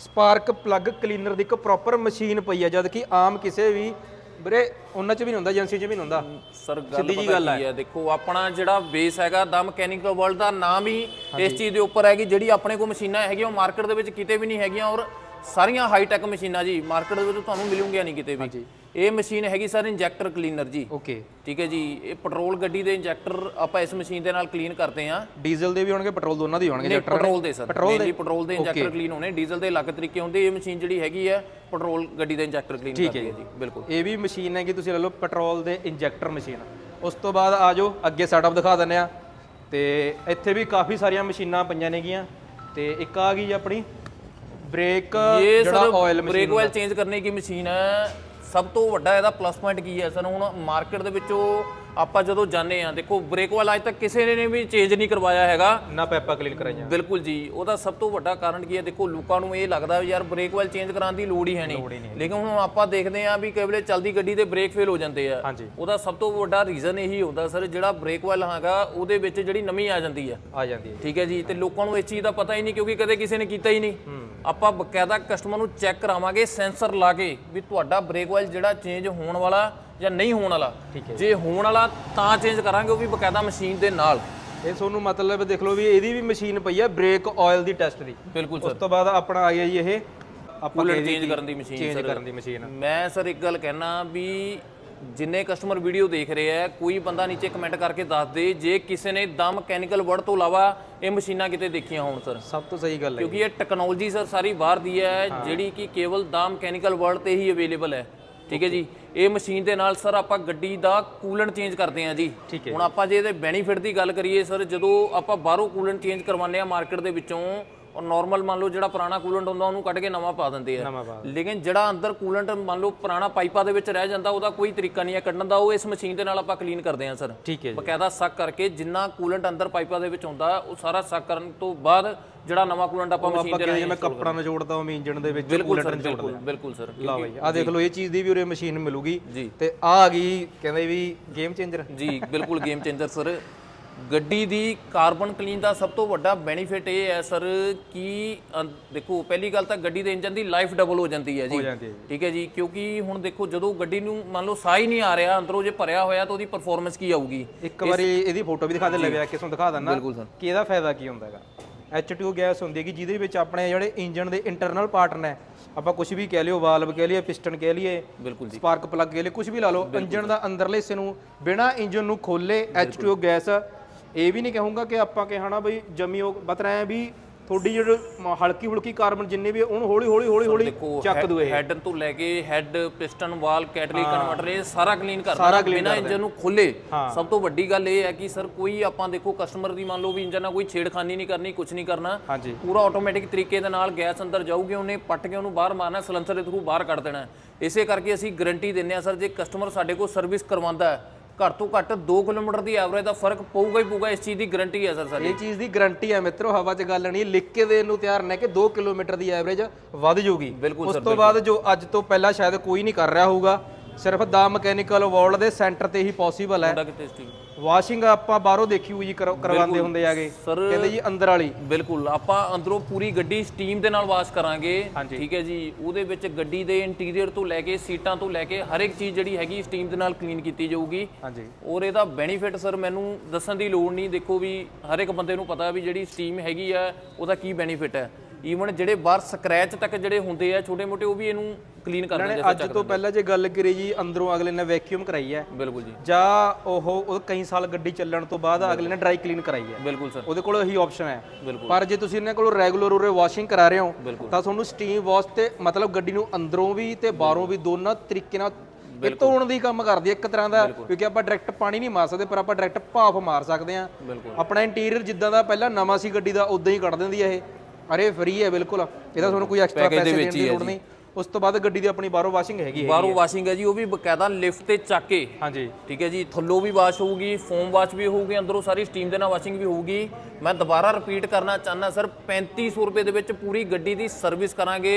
ਸਪਾਰਕ ਪਲੱਗ ਕਲੀਨਰ ਦੀ ਇੱਕ ਪ੍ਰੋਪਰ ਮਸ਼ੀਨ ਪਈ ਹੈ ਜਦ ਕਿ ਆਮ ਕਿਸੇ ਵੀ ਵੀਰੇ ਉਹਨਾਂ 'ਚ ਵੀ ਨਹੀਂ ਹੁੰਦਾ ਏਜੰਸੀ 'ਚ ਵੀ ਨਹੀਂ ਹੁੰਦਾ। ਸਰ ਗੱਲ ਪਤਾ ਕੀ ਹੈ ਦੇਖੋ ਆਪਣਾ ਜਿਹੜਾ ਬੇਸ ਹੈਗਾ ਦਾ ਮਕੈਨੀਕਲ ਵਰਲਡ ਦਾ ਨਾਮ ਹੀ ਇਸ ਚੀਜ਼ ਦੇ ਉੱਪਰ ਹੈ ਕਿ ਜਿਹੜੀ ਆਪਣੇ ਕੋਲ ਮਸ਼ੀਨਾਂ ਹੈਗੀਆਂ ਉਹ ਮਾਰਕੀਟ ਦੇ ਵਿੱਚ ਕਿਤੇ ਵੀ ਨਹੀਂ ਹੈਗੀਆਂ ਔਰ ਸਾਰੀਆਂ ਹਾਈ ਟੈਕ ਮਸ਼ੀਨਾਂ ਜੀ ਮਾਰਕੀਟ ਦੇ ਵਿੱਚ ਤੁਹਾਨੂੰ ਮਿਲੂਗੀਆਂ ਨਹੀਂ ਕਿਤੇ ਵੀ। ਇਹ ਮਸ਼ੀਨ ਹੈਗੀ ਸਰ ਇੰਜੈਕਟਰ ਕਲੀਨਰ ਜੀ। ਓਕੇ ਠੀਕ ਹੈ ਜੀ। ਇਹ ਪੈਟਰੋਲ ਗੱਡੀ ਦੇ ਇੰਜੈਕਟਰ ਆਪਾਂ ਇਸ ਮਸ਼ੀਨ ਦੇ ਨਾਲ ਕਲੀਨ ਕਰਦੇ ਹਾਂ। ਡੀਜ਼ਲ ਦੇ ਵੀ ਹੋਣਗੇ ਪੈਟਰੋਲ ਦੋਨਾਂ ਦੇ ਹੋਣਗੇ injector ਪੈਟਰੋਲ ਦੇ ਸਰ। ਪੈਟਰੋਲ ਦੇ? ਪੈਟਰੋਲ ਦੇ ਇੰਜੈਕਟਰ ਕਲੀਨ ਹੋਣੇ। ਡੀਜ਼ਲ ਦੇ ਅਲੱਗ ਤਰੀਕੇ ਹੁੰਦੇ। ਇਹ ਮਸ਼ੀਨ ਜਿਹੜੀ ਹੈਗੀ ਹੈ ਪੈਟਰੋਲ ਗੱਡੀ ਦੇ ਇੰਜੈਕਟਰ ਕਲੀਨ ਕਰਦੀ ਹੈ ਜੀ। ਬਿਲਕੁਲ। ਇਹ ਵੀ ਮਸ਼ੀਨ ਹੈ ਕਿ ਤੁਸੀਂ ਲੈ ਲਓ ਪੈਟਰੋਲ ਦੇ ਇੰਜੈਕਟਰ ਮਸ਼ੀਨ। ਉਸ ਤੋਂ ਬਾਅਦ ਆ ਜਾਓ ਅੱਗੇ ਸੈਟਅਪ ਦਿਖਾ ਦਿੰਦੇ ਆ ਤੇ ਇੱਥੇ ਵੀ ਕਾਫੀ ਸਾਰੀਆਂ ਮਸ਼ੀਨਾਂ ਪਈਆਂ ਨੇਗੀਆਂ। ਤੇ ਇੱਕ ਆ ਗਈ ਆਪਣੀ। ਬ੍ਰੇਕ ਜਿਹੜਾ ਆਇਲ ਬ੍ਰੇਕ ਆਇਲ ਚੇਂਜ ਕਰਨੇ ਕੀ ਮਸ਼ੀਨ ਹੈ? ਸਭ ਤੋਂ ਵੱਡਾ ਇਹਦਾ ਪਲੱਸ ਪੁਆਇੰਟ ਕੀ ਹੈ? ਸਾਨੂੰ ਹੁਣ ਮਾਰਕੀਟ ਦੇ ਵਿੱਚ ਉਹ ਆਪਾਂ ਜਦੋਂ ਜਾਂਦੇ ਆ ਦੇਖੋ ਬ੍ਰੇਕ ਆਇਲ ਅੱਜ ਤੱਕ ਕਿਸੇ ਨੇ ਵੀ ਚੇਂਜ ਨਹੀਂ ਕਰਵਾਇਆ ਹੈਗਾ। ਨਾ ਪੈਪਾ ਕਲੀਨ ਕਰਾਈਆਂ। ਬਿਲਕੁਲ ਜੀ ਉਹਦਾ ਸਭ ਤੋਂ ਵੱਡਾ ਕਾਰਨ ਕੀ ਹੈ ਦੇਖੋ ਲੋਕਾਂ ਨੂੰ ਇਹ ਲੱਗਦਾ ਵੀ ਯਾਰ ਬ੍ਰੇਕ ਆਇਲ ਚੇਂਜ ਕਰਾਉਣ ਦੀ ਲੋੜ ਹੀ ਹੈ ਨਹੀਂ। ਲੇਕਿਨ ਹੁਣ ਆਪਾਂ ਦੇਖਦੇ ਆ ਵੀ ਕਈ ਵੇਲੇ ਚੱਲਦੀ ਗੱਡੀ ਦੇ ਬ੍ਰੇਕ ਫੇਲ ਹੋ ਜਾਂਦੇ ਆ। ਉਹਦਾ ਸਭ ਤੋਂ ਵੱਡਾ ਰੀਜ਼ਨ ਇਹੀ ਹੁੰਦਾ ਸਰ ਜਿਹੜਾ ਬ੍ਰੇਕ ਆਇਲ ਹੈਗਾ ਉਹਦੇ ਵਿੱਚ ਜਿਹੜੀ ਨਮੀ ਆ ਜਾਂਦੀ ਹੈ। ਆ ਜਾਂਦੀ ਹੈ ਠੀਕ ਹੈ ਜੀ ਤੇ ਲੋਕਾਂ ਨੂੰ ਇਸ ਚੀਜ਼ ਦਾ ਪਤਾ ਹੀ ਨਹੀਂ ਕਿਉਂਕਿ ਕਦੇ ਕਿਸੇ ਨੇ ਕੀਤਾ ਹੀ ਨਹੀਂ। ਆਪਾਂ ਬਕਾਇਦਾ ਕਸਟਮਰ ਨੂੰ ਚੈੱਕ ਕਰਾਵਾਂਗੇ ਸੈਂਸਰ ਲਾ ਕੇ ਵੀ ਤੁਹਾਡਾ ਬ੍ਰੇਕ ਆਇਲ ਜਿਹੜਾ ਚੇਂਜ ਹੋਣ ਵਾਲਾ ਜਾਂ ਨਹੀਂ ਹੋਣ ਵਾਲਾ ਜੇ। ਹੋਣ ਵਾਲਾ ਤਾਂ ਚੇਂਜ ਕਰਾਂਗੇ ਉਹ ਵੀ ਬਕਾਇਦਾ ਮਸ਼ੀਨ ਦੇ ਨਾਲ। ਇਹ ਤੁਹਾਨੂੰ ਮਤਲਬ ਦੇਖ ਲਓ ਵੀ ਇਹਦੀ ਵੀ ਮਸ਼ੀਨ ਪਈ ਹੈ ਬ੍ਰੇਕ ਆਇਲ ਦੀ ਟੈਸਟ ਦੀ। ਬਿਲਕੁਲ ਉਸ ਤੋਂ ਬਾਅਦ ਆਪਣਾ ਆ ਗਿਆ ਜੀ ਇਹ ਆਪਾਂ ਕੂਲਰ ਚੇਂਜ ਕਰਨ ਦੀ ਮਸ਼ੀਨ ਚੇਂਜ ਕਰਨ ਦੀ ਮਸ਼ੀਨ ਮੈਂ ਸਰ ਇੱਕ ਗੱਲ ਕਹਿਣਾ ਵੀ ਜਿੰਨੇ ਕਸਟਮਰ ਵੀਡੀਓ ਦੇਖ ਰਹੇ ਆ ਕੋਈ ਬੰਦਾ ਨੀਚੇ ਕਮੈਂਟ ਕਰਕੇ ਦੱਸ ਦੇ ਜੇ ਕਿਸੇ ਨੇ ਦਾ ਮਕੈਨੀਕਲ ਵਰਡ ਤੋਂ ਇਲਾਵਾ ਇਹ ਮਸ਼ੀਨਾਂ ਕਿਤੇ ਦੇਖੀਆਂ ਹੋਣ ਸਰ ਸਭ ਤੋਂ ਸਹੀ ਗੱਲ ਹੈ ਕਿਉਂਕਿ ਇਹ ਟੈਕਨੋਲੋਜੀ ਸਰ ਸਾਰੀ ਬਾਹਰ ਦੀ ਹੈ ਜਿਹੜੀ ਕਿ ਕੇਵਲ ਦਾ ਮਕੈਨੀਕਲ ਵਰਲਡ ਤੇ ਹੀ ਅਵੇਲੇਬਲ ਹੈ। ਠੀਕ ਹੈ ਜੀ? ਇਹ ਮਸ਼ੀਨ ਦੇ ਨਾਲ ਸਰ ਆਪਾਂ ਗੱਡੀ ਦਾ ਕੂਲੈਂਟ ਚੇਂਜ ਕਰਦੇ ਹਾਂ ਜੀ। ਹੁਣ ਆਪਾਂ ਜੇ ਇਹਦੇ ਬੈਨੀਫਿਟ ਦੀ ਗੱਲ ਕਰੀਏ ਸਰ ਜਦੋਂ ਆਪਾਂ ਬਾਹਰੋਂ ਕੂਲੈਂਟ ਚੇਂਜ ਕਰਵਾਉਂਦੇ ਆ ਮਾਰਕੀਟ ਦੇ ਵਿੱਚੋਂ ਔਰ ਨਾਰਮਲ ਮੰਨ ਲਓ ਜਿਹੜਾ ਪੁਰਾਣਾ ਕੂਲੈਂਟ ਹੁੰਦਾ ਉਹਨੂੰ ਕੱਢ ਕੇ ਨਵਾਂ ਪਾ ਦਿੰਦੇ ਆ। ਨਵਾਂ ਪਾ ਲੇਕਿਨ ਜਿਹੜਾ ਅੰਦਰ ਕੂਲੈਂਟ ਮੰਨ ਲਓ ਪੁਰਾਣਾ ਪਾਈਪਾਂ ਦੇ ਵਿੱਚ ਰਹਿ ਜਾਂਦਾ ਉਹਦਾ ਕੋਈ ਤਰੀਕਾ ਨਹੀਂ ਹੈ ਕੱਢਣ ਦਾ ਉਹ ਇਸ ਮਸ਼ੀਨ ਦੇ ਨਾਲ ਆਪਾਂ ਕਲੀਨ ਕਰਦੇ ਹਾਂ ਸਰ ਠੀਕ ਹੈ ਜੀ। ਬਕਾਇਦਾ ਸਕ ਕਰਕੇ ਜਿੰਨਾ ਕੂਲੈਂਟ ਅੰਦਰ ਪਾਈਪਾਂ ਦੇ ਵਿੱਚ ਹੁੰਦਾ ਉਹ ਸਾਰਾ ਸਕ ਕਰਨ ਤੋਂ ਬਾਅਦ ਜਿਹੜਾ ਨਵਾਂ ਕੂਲੈਂਟ ਆਪਾਂ ਮਸ਼ੀਨ ਦੇ ਨਾਲ ਜਿਵੇਂ ਕੱਪੜਾ ਨਿਚੋੜਦਾ ਉਹ ਇੰਜਣ ਦੇ ਵਿੱਚ ਸਰ ਨਿਚੋੜਦਾ। ਬਿਲਕੁਲ ਸਰ ਲਾ ਬਾਈ ਆ ਦੇਖ ਲਓ ਇਹ ਚੀਜ਼ ਦੀ ਵੀ ਉਰੇ ਮਸ਼ੀਨ ਮਿਲੂਗੀ। ਤੇ ਆ ਆ ਗਈ ਕਹਿੰਦੇ ਵੀ ਗੇਮ ਚੇਂਜਰ ਜੀ ਬਿਲਕੁਲ ਗੇਮ ਚੇਂਜਰ ਸਰ ਗੱਡੀ ਦੀ ਕਾਰਬਨ ਕਲੀਨ ਦਾ ਸਭ ਤੋਂ ਵੱਡਾ ਬੈਨੀਫਿਟ ਇਹ ਹੈ ਸਰ ਕਿ ਅ, ਦੇਖੋ ਪਹਿਲੀ ਗੱਲ ਤਾਂ ਗੱਡੀ ਦੇ ਇੰਜਨ ਦੀ ਲਾਈਫ ਡਬਲ ਹੋ ਜਾਂਦੀ ਹੈ ਜੀ। ਜਾਂਦੀ ਹੈ ਜੀ। ਠੀਕ ਹੈ ਜੀ ਕਿਉਂਕਿ ਹੁਣ ਦੇਖੋ ਜਦੋਂ ਗੱਡੀ ਨੂੰ ਮੰਨ ਲਓ ਸਾਹ ਹੀ ਨਹੀਂ ਆ ਰਿਹਾ ਅੰਦਰੋਂ ਜੇ ਭਰਿਆ ਹੋਇਆ ਤਾਂ ਉਹਦੀ ਪਰਫਾਰਮੈਂਸ ਕੀ ਆਊਗੀ? ਇੱਕ ਵਾਰੀ ਇਹਦੀ ਫੋਟੋ ਵੀ ਦਿਖਾ ਦੇ ਲੈ ਕੇ ਤੁਹਾਨੂੰ ਦਿਖਾ ਦਿੰਦਾ। ਬਿਲਕੁਲ ਸਰ। ਕਿ ਇਹਦਾ ਫਾਇਦਾ ਕੀ ਹੁੰਦਾ ਹੈਗਾ? H2 ਗੈਸ ਹੁੰਦੀ ਹੈ ਕਿ ਜਿਹਦੇ ਵਿੱਚ ਆਪਣੇ ਜਿਹੜੇ ਇੰਜਨ ਦੇ ਇੰਟਰਨਲ ਪਾਰਟ ਨੇ ਆਪਾਂ ਕੁਝ ਵੀ ਕਹਿ ਲਿਓ ਵਾਲਵ ਕਹਿ ਲਈਏ ਪਿਸਟਨ ਕਹਿ ਲਈਏ ਬਿਲਕੁਲ ਜੀ। ਸਪਾਰਕ ਪਲੱਗ ਕਹਿ ਲਈਏ ਕੁਝ ਵੀ ਲਾ ਲਓ ਇੰਜਨ ਦਾ ਅੰਦਰਲੇ ਹਿੱਸੇ ਨੂੰ ਬਿਨਾ ਇੰਜਨ ਨੂੰ ਖੋਲੇ H2O ਗੈਸ ਇਹ ਵੀ ਨਹੀਂ ਕਹੂੰਗਾ ਕਿ ਆਪਾਂ ਕਹਿਣਾ ਬਈ ਜਮੀ ਉਹ ਬਤ ਰਹੇ ਵੀ ਤੁਹਾਡੀ ਜਿਹੜੀ ਮ- ਹਲਕੀ ਹੁਲਕੀ ਕਾਰਬਨ ਜਿੰਨੇ ਵੀ ਆ, ਉਹਨੂੰ ਹੌਲੀ ਹੌਲੀ ਹੌਲੀ ਹੌਲੀ ਚੱਕ ਦੂ ਇਹ ਹੈਡ ਤੋਂ ਲੈ ਕੇ head piston valve catalytic converter ਇਹ ਸਾਰਾ ਕਲੀਨ ਕਰਨਾ ਬਿਨਾਂ ਇੰਜਨ ਨੂੰ ਖੋਲੇ। ਸਭ ਤੋਂ ਵੱਡੀ ਗੱਲ ਇਹ ਹੈ ਕਿ ਸਰ ਕੋਈ ਆਪਾਂ ਦੇਖੋ ਕਸਟਮਰ ਦੀ ਮੰਨ ਲਓ ਵੀ ਇੰਜਨ ਨਾਲ ਕੋਈ ਛੇੜਖਾਨੀ ਨਹੀਂ ਕਰਨੀ ਕੁਝ ਨਹੀਂ ਕਰਨਾ। ਹਾਂਜੀ। ਪੂਰਾ ਆਟੋਮੈਟਿਕ ਤਰੀਕੇ ਦੇ ਨਾਲ ਗੈਸ ਅੰਦਰ ਜਾਊਗੀ ਉਹਨੇ ਪੱਟ ਕੇ ਉਹਨੂੰ ਬਾਹਰ ਮਾਰਨਾ ਸਲੈਂਸਰ ਦੇ ਥਰੂ ਬਾਹਰ ਕੱਢ ਦੇਣਾ। ਇਸੇ ਕਰਕੇ ਅਸੀਂ ਗਾਰੰਟੀ ਦਿੰਦੇ ਆ ਸਰ ਜੇ ਕਸਟਮਰ ਸਾਡੇ ਕੋਲ ਸਰਵਿਸ ਕਰਵਾਉਂਦਾ ਹੈ ਘੱਟ ਤੋਂ ਘੱਟ 2 ਕਿਲੋਮੀਟਰ ਦੀ ਐਵਰੇਜ ਦਾ ਫ਼ਰਕ ਪਊਗਾ ਹੀ ਪਊਗਾ ਇਸ ਚੀਜ਼ ਦੀ ਗਾਰੰਟੀ ਹੈ ਸਰ ਸਾਡੀ। ਇਹ ਚੀਜ਼ ਦੀ ਗਾਰੰਟੀ ਹੈ ਮਿੱਤਰੋ ਹਵਾ 'ਚ ਗੱਲ ਨਹੀਂ ਲਿਖ ਕੇ ਦੇਣ ਨੂੰ ਤਿਆਰ ਨੇ ਕਿ 2 ਕਿਲੋਮੀਟਰ ਦੀ ਐਵਰੇਜ ਵੱਧ ਜਾਊਗੀ ਬਿਲਕੁਲ ਉਸ ਤੋਂ ਬਾਅਦ ਜੋ ਅੱਜ ਤੋਂ ਪਹਿਲਾਂ ਸ਼ਾਇਦ ਕੋਈ ਨਹੀਂ ਕਰ ਰਿਹਾ ਹੋਊਗਾ ਸਿਰਫ ਦਾ ਮਕੈਨੀਕਲ ਵਰਲਡ ਦੇ ਸੈਂਟਰ ਤੇ ਹੀ ਪੋਸੀਬਲ ਹੈ। ਵਾਸ਼ਿੰਗ ਆਪਾਂ ਬਾਹਰੋਂ ਦੇਖੀ ਹੋਈ ਜੀ ਕਰਵਾਉਂਦੇ ਹੁੰਦੇ ਆਗੇ ਸਰ ਕਹਿੰਦੇ ਜੀ ਅੰਦਰ ਵਾਲੀ। ਬਿਲਕੁਲ। ਆਪਾਂ ਅੰਦਰੋਂ ਪੂਰੀ ਗੱਡੀ ਸਟੀਮ ਦੇ ਨਾਲ ਵਾਸ਼ ਕਰਾਂਗੇ। ਹਾਂਜੀ। ਠੀਕ ਹੈ ਜੀ। ਉਹਦੇ ਵਿੱਚ ਗੱਡੀ ਦੇ ਇੰਟੀਰੀਅਰ ਤੋਂ ਲੈ ਕੇ ਸੀਟਾਂ ਤੋਂ ਲੈ ਕੇ ਹਰ ਇੱਕ ਚੀਜ਼ ਜਿਹੜੀ ਹੈਗੀ ਸਟੀਮ ਦੇ ਨਾਲ ਕਲੀਨ ਕੀਤੀ ਜਾਊਗੀ। ਹਾਂਜੀ। ਔਰ ਇਹਦਾ ਬੈਨੀਫਿਟ ਸਰ ਮੈਨੂੰ ਦੱਸਣ ਦੀ ਲੋੜ ਨਹੀਂ। ਦੇਖੋ ਵੀ ਹਰ ਇੱਕ ਬੰਦੇ ਨੂੰ ਪਤਾ ਵੀ ਜਿਹੜੀ ਸਟੀਮ ਹੈਗੀ ਆ ਉਹਦਾ ਕੀ ਬੈਨੀਫਿਟ ਹੈ। ਈਵਨ ਜਿਹੜੇ ਬਾਹਰ ਸਕ੍ਰੈਚ ਤੱਕ ਜਿਹੜੇ ਹੁੰਦੇ ਆ ਛੋਟੇ ਮੋਟੇ ਉਹ ਵੀ ਇਹਨੂੰ ਕਲੀਨ ਕਰ ਦਿੰਦੇ ਆ ਅੱਜ ਤੋਂ ਪਹਿਲਾਂ ਜੇ ਗੱਲ ਕਰੀ ਜੀ ਅੰਦਰੋਂ ਅਗਲੇ ਨੇ ਵੈਕਿਊਮ ਕਰਾਈ ਹੈ। ਬਿਲਕੁਲ ਜੀ। ਜਾਂ ਉਹ ਉਹ ਕਈ ਸਾਲ ਗੱਡੀ ਚੱਲਣ ਤੋਂ ਬਾਅਦ ਅਗਲੇ ਨੇ ਡਰਾਈ ਕਲੀਨ ਕਰਾਈ ਹੈ। ਬਿਲਕੁਲ ਸਰ। ਉਹਦੇ ਕੋਲ ਇਹੀ ਆਪਸ਼ਨ ਹੈ। ਪਰ ਜੇ ਤੁਸੀਂ ਇਹਨਾਂ ਕੋਲ ਰੈਗੂਲਰ ਉਰੇ ਵਾਸ਼ਿੰਗ ਕਰਾ ਰਹੇ ਹੋ। ਤਾਂ ਤੁਹਾਨੂੰ ਸਟੀਮ ਵਾਸ਼ ਤੇ ਮਤਲਬ ਗੱਡੀ ਨੂੰ ਅੰਦਰੋਂ ਵੀ ਤੇ ਬਾਹਰੋਂ ਵੀ ਦੋਨਾਂ ਤਰੀਕੇ ਨਾਲ ਇਹ ਧੋਣ ਦੀ ਕੰਮ ਕਰਦੀ ਹੈ ਇੱਕ ਤਰ੍ਹਾਂ ਦਾ ਕਿਉਂਕਿ ਆਪਾਂ ਡਾਇਰੈਕਟ ਪਾਣੀ ਨਹੀਂ ਮਾਰ ਸਕਦੇ ਪਰ ਆਪਾਂ ਡਾਇਰੈਕਟ ਭਾਫ ਮਾਰ ਸਕਦੇ ਬਿਲਕੁਲ। ਆਪਣਾ ਇੰਟੀਰੀਅਰ ਜਿੱਦਾਂ ਦਾ ਪਹਿਲਾਂ ਨਵਾਂ ਸੀ ਗੱਡੀ ਦਾ ਉਦਾਂ ਹੀ ਕੱਢ ਦਿੰਦੀ ਹੈ ਇਹ। ਅਰੇ ਫ੍ਰੀ ਹੈ ਬਿਲਕੁਲ। ਇਹਦਾ ਤੁਹਾਨੂੰ ਕੋਈ ਐਕਸਟਰਾ ਪੈਸੇ ਦੇਣ ਦੀ ਲੋੜ ਨਹੀਂ। ਉਸ ਤੋਂ ਬਾਅਦ ਗੱਡੀ ਦੀ ਆਪਣੀ ਬਾਹਰੋਂ ਵਾਸ਼ਿੰਗ ਹੈਗੀ ਹੈ ਬਾਹਰੋਂ ਵਾਸ਼ਿੰਗ ਹੈ ਜੀ ਉਹ ਵੀ ਬਕਾਇਦਾ ਲਿਫਟ ਤੇ ਚੱਕ ਕੇ। ਹਾਂਜੀ। ਠੀਕ ਹੈ ਜੀ ਥੱਲੋਂ ਵੀ ਵਾਸ਼ ਹੋਊਗੀ ਫੋਮ ਵਾਸ਼ ਵੀ ਹੋਊਗੀ ਅੰਦਰੋਂ ਸਾਰੀ ਸਟੀਮ ਦੇ ਨਾਲ ਵਾਸ਼ਿੰਗ ਵੀ ਹੋਊਗੀ। ਮੈਂ ਦੁਬਾਰਾ ਰਿਪੀਟ ਕਰਨਾ ਚਾਹੁੰਦਾ ਸਰ 3500 ਰੁਪਏ ਦੇ ਵਿੱਚ ਪੂਰੀ ਗੱਡੀ ਦੀ ਸਰਵਿਸ ਕਰਾਂਗੇ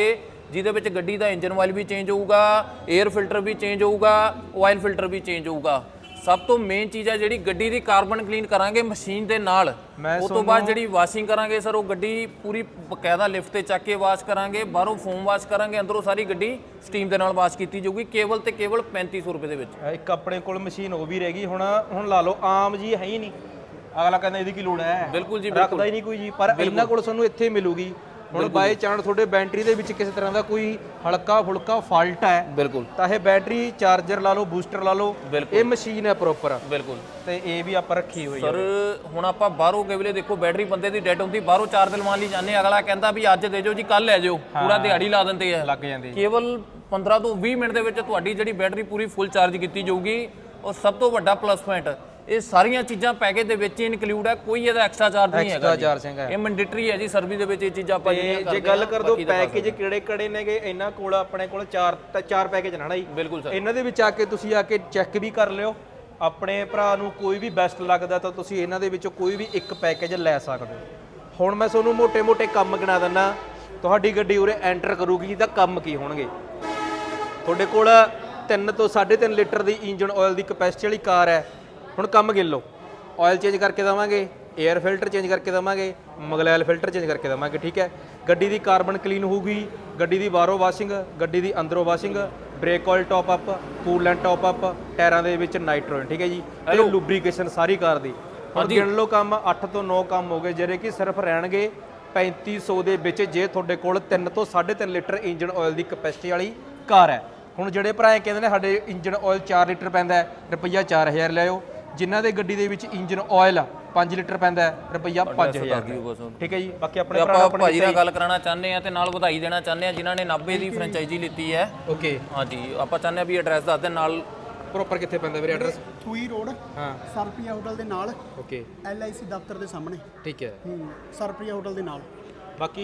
ਜਿਹਦੇ ਵਿੱਚ ਗੱਡੀ ਦਾ ਇੰਜਨ ਆਇਲ ਵੀ ਚੇਂਜ ਹੋਊਗਾ 에ਅਰ ਫਿਲਟਰ ਵੀ ਚੇਂਜ ਹੋਊਗਾ ਆਇਲ ਫਿਲਟਰ ਵੀ ਚੇਂਜ ਹੋਊਗਾ। ਸਭ ਤੋਂ ਮੇਨ ਚੀਜ਼ ਹੈ ਜਿਹੜੀ ਗੱਡੀ ਦੀ ਕਾਰਬਨ ਕਲੀਨ ਕਰਾਂਗੇ ਮਸ਼ੀਨ ਦੇ ਨਾਲ। ਮੈਂ ਉਹ ਤੋਂ ਬਾਅਦ ਜਿਹੜੀ ਵਾਸ਼ਿੰਗ ਕਰਾਂਗੇ ਸਰ ਉਹ ਗੱਡੀ ਪੂਰੀ ਬਕਾਇਦਾ ਲਿਫਟ ਤੇ ਚੱਕ ਕੇ ਵਾਸ਼ ਕਰਾਂਗੇ ਬਾਹਰੋਂ ਫੋਮ ਵਾਸ਼ ਕਰਾਂਗੇ ਅੰਦਰੋਂ ਸਾਰੀ ਗੱਡੀ ਸਟੀਮ ਦੇ ਨਾਲ ਵਾਸ਼ ਕੀਤੀ ਜਾਊਗੀ ਕੇਵਲ ਤੇ ਕੇਵਲ 3500 ਰੁਪਏ ਦੇ ਵਿੱਚ। ਇੱਕ ਆਪਣੇ ਕੋਲ ਮਸ਼ੀਨ ਉਹ ਵੀ ਰਹਿ ਗਈ ਹੁਣ ਹੁਣ ਲਾ ਲਓ ਆਮ ਜੀ ਹੈ ਹੀ ਨਹੀਂ। ਅਗਲਾ ਕਹਿੰਦਾ ਇਹਦੀ ਕੀ ਲੋੜ ਹੈ? ਬਿਲਕੁਲ ਜੀ ਰੱਖਦਾ ਹੀ ਨਹੀਂ ਕੋਈ ਜੀ ਪਰ ਇਹਨਾਂ ਕੋਲ ਤੁਹਾਨੂੰ ਇੱਥੇ ਮਿਲੂਗੀ। ਹੁਣ ਬਾਈ ਚਾਂਸ ਤੁਹਾਡੇ ਬੈਟਰੀ ਦੇ ਵਿੱਚ ਕਿਸੇ ਤਰ੍ਹਾਂ ਦਾ ਕੋਈ ਹਲਕਾ ਫੁਲਕਾ ਫਾਲਟ ਹੈ ਬਿਲਕੁਲ। ਤਾਂ ਇਹ ਬੈਟਰੀ ਚਾਰਜਰ ਲਾ ਲਓ ਬੂਸਟਰ ਲਾ ਲਓ ਇਹ ਮਸ਼ੀਨ ਹੈ ਪ੍ਰੋਪਰ ਬਿਲਕੁਲ। ਤੇ ਇਹ ਵੀ ਆਪਾਂ ਰੱਖੀ ਹੋਈ ਹੈ। ਸਰ ਹੁਣ ਆਪਾਂ ਬਾਹਰੋਂ ਕਈ ਵੇਲੇ ਦੇਖੋ ਬੈਟਰੀ ਬੰਦੇ ਦੀ ਡੈਡ ਹੁੰਦੀ ਬਾਹਰੋਂ ਚਾਰਜ ਲਵਾਉਣ ਲਈ ਜਾਂਦੇ ਅਗਲਾ ਕਹਿੰਦਾ ਵੀ ਅੱਜ ਦੇ ਜਾਓ ਜੀ ਕੱਲ ਲੈ ਜਾਓ। ਪੂਰਾ ਦਿਹਾੜੀ ਲਾ ਦਿੰਦੇ ਆ। ਲੱਗ ਜਾਂਦੀ ਕੇਵਲ 15 ਤੋਂ 20 ਮਿੰਟ ਦੇ ਵਿੱਚ ਤੁਹਾਡੀ ਜਿਹੜੀ ਬੈਟਰੀ ਪੂਰੀ ਫੁੱਲ ਚਾਰਜ ਕੀਤੀ ਜਾਊਗੀ। ਔਰ ਸਭ ਤੋਂ ਵੱਡਾ ਪਲੱਸ ਪੁਆਇੰਟ ਇਹ ਸਾਰੀਆਂ ਚੀਜ਼ਾਂ ਪੈਕੇਜ ਦੇ ਵਿੱਚ ਹੀ ਇਨਕਲੂਡ ਹੈ ਕੋਈ ਇਹਦਾ ਐਕਸਟਰਾ ਚਾਰਜ ਨਹੀਂ ਹੈਗਾ ਐਕਸਟਰਾ ਚਾਰਜ ਹੈਗਾ। ਇਹ ਮੈਂਡੇਟਰੀ ਹੈ ਜੀ ਸਰਵਿਸ ਦੇ ਵਿੱਚ ਇਹ ਚੀਜ਼ਾਂ ਆਪਾਂ ਜਿਹੜੀਆਂ ਕਰਦੇ ਜੇ ਗੱਲ ਕਰ ਦੋ ਪੈਕੇਜ ਕਿਹੜੇ ਕਿਹੜੇ ਨੇਗੇ ਇਹਨਾਂ ਕੋਲ ਆਪਣੇ ਕੋਲ ਚਾਰ ਚਾਰ ਪੈਕੇਜ ਨੇ ਨਾ ਜੀ। ਬਿਲਕੁਲ ਸਰ। ਇਹਨਾਂ ਦੇ ਵਿੱਚ ਆ ਕੇ ਤੁਸੀਂ ਆ ਕੇ ਚੈੱਕ ਵੀ ਕਰ ਲਿਓ। ਆਪਣੇ ਭਰਾ ਨੂੰ ਕੋਈ ਵੀ ਬੈਸਟ ਲੱਗਦਾ ਤਾਂ ਤੁਸੀਂ ਇਹਨਾਂ ਦੇ ਵਿੱਚੋਂ ਕੋਈ ਵੀ ਇੱਕ ਪੈਕੇਜ ਲੈ ਸਕਦੇ ਹੋ। ਹੁਣ ਮੈਂ ਤੁਹਾਨੂੰ ਮੋਟੇ ਮੋਟੇ ਕੰਮ ਗਿਣਾ ਦਿੰਦਾ। ਤੁਹਾਡੀ ਗੱਡੀ ਉਰੇ ਐਂਟਰ ਕਰੂਗੀ ਤਾਂ ਕੰਮ ਕੀ ਹੋਣਗੇ? ਤੁਹਾਡੇ ਕੋਲ 3 ਤੋਂ 3.5 ਲੀਟਰ ਦੀ ਇੰਜਨ ਆਇਲ ਦੀ ਕਪੈਸਿਟੀ ਵਾਲੀ ਕਾਰ ਹੈ। ਹੁਣ ਕੰਮ ਗਿਣ ਲਓ। ਆਇਲ ਚੇਂਜ ਕਰਕੇ ਦਵਾਂਗੇ 에ਅਰ ਫਿਲਟਰ ਚੇਂਜ ਕਰਕੇ ਦਵਾਂਗੇ ਮਗਲੈਲ ਫਿਲਟਰ ਚੇਂਜ ਕਰਕੇ ਦਵਾਂਗੇ ਠੀਕ ਹੈ? ਗੱਡੀ ਦੀ ਕਾਰਬਨ ਕਲੀਨ ਹੋਊਗੀ ਗੱਡੀ ਦੀ ਬਾਹਰੋਂ ਵਾਸ਼ਿੰਗ ਗੱਡੀ ਦੀ ਅੰਦਰੋਂ washing brake oil top up coolant top up ਟਾਇਰਾਂ ਦੇ ਵਿੱਚ ਨਾਈਟ੍ਰੋਜਨ ਠੀਕ ਹੈ ਜੀ? ਤੇ ਲੁਬਰੀਕੇਸ਼ਨ ਸਾਰੀ ਕਾਰ ਦੀ। ਹੁਣ ਗਿਣ ਲਓ ਕੰਮ 8 ਤੋਂ 9 ਕੰਮ ਹੋ ਗਏ ਜਿਹੜੇ ਕਿ ਸਿਰਫ ਰਹਿਣਗੇ 3500 ਦੇ ਵਿੱਚ ਜੇ ਤੁਹਾਡੇ ਕੋਲ 3 ਤੋਂ 3.5 ਲੀਟਰ ਇੰਜਨ ਆਇਲ ਦੀ ਕਪੈਸਿਟੀ ਵਾਲੀ ਕਾਰ ਹੈ। ਹੁਣ ਜਿਹੜੇ ਭਰਾ ਇਹ ਕਹਿੰਦੇ ਨੇ ਸਾਡੇ ਇੰਜਨ ਆਇਲ 4 ਲੀਟਰ ਪੈਂਦਾ ਰੁਪਈਆ 4000 ਲਿਆਓ ਜਿਨ੍ਹਾਂ ਦੇ ਗੱਡੀ ਦੇ ਵਿੱਚ ਇੰਜਨ ਆਇਲ 5 ਲੀਟਰ ਪੈਂਦਾ ਰੁਪਈਆ 5000 ਠੀਕ ਹੈ ਜੀ ਬਾਕੀ ਆਪਣੇ ਤੇ ਭਰਾ ਆਪਾਂ ਭਾਜੀ ਨਾਲ ਗੱਲ ਕਰਾਉਣਾ ਚਾਹੁੰਦੇ ਆ ਤੇ ਨਾਲ ਵਧਾਈ ਦੇਣਾ ਚਾਹੁੰਦੇ ਆ ਜਿਨ੍ਹਾਂ ਨੇ 90 ਦੀ ਫਰੈਂਚਾਈਜ਼ੀ ਲਿੱਤੀ ਹੈ। ਓਕੇ। ਹਾਂਜੀ ਆਪਾਂ ਚਾਹੁੰਦੇ ਆ ਵੀ ਐਡਰੈਸ ਦੱਸ ਦੇ ਨਾਲ ਪ੍ਰੋਪਰ ਕਿੱਥੇ ਪੈਂਦਾ ਵੀਰੇ ਐਡਰੈਸ ਟੂਈ ਰੋਡ ਹਾਂ। ਸਰਪ੍ਰੀਆ ਹੋਟਲ ਦੇ ਨਾਲ ਓਕੇ। ਐਲਆਈਸੀ ਦਫ਼ਤਰ ਦੇ ਸਾਹਮਣੇ। ਠੀਕ ਹੈ। ਹੂੰ ਸਰਪ੍ਰੀਆ ਹੋਟਲ ਦੇ ਨਾਲ। ਬਾਕੀ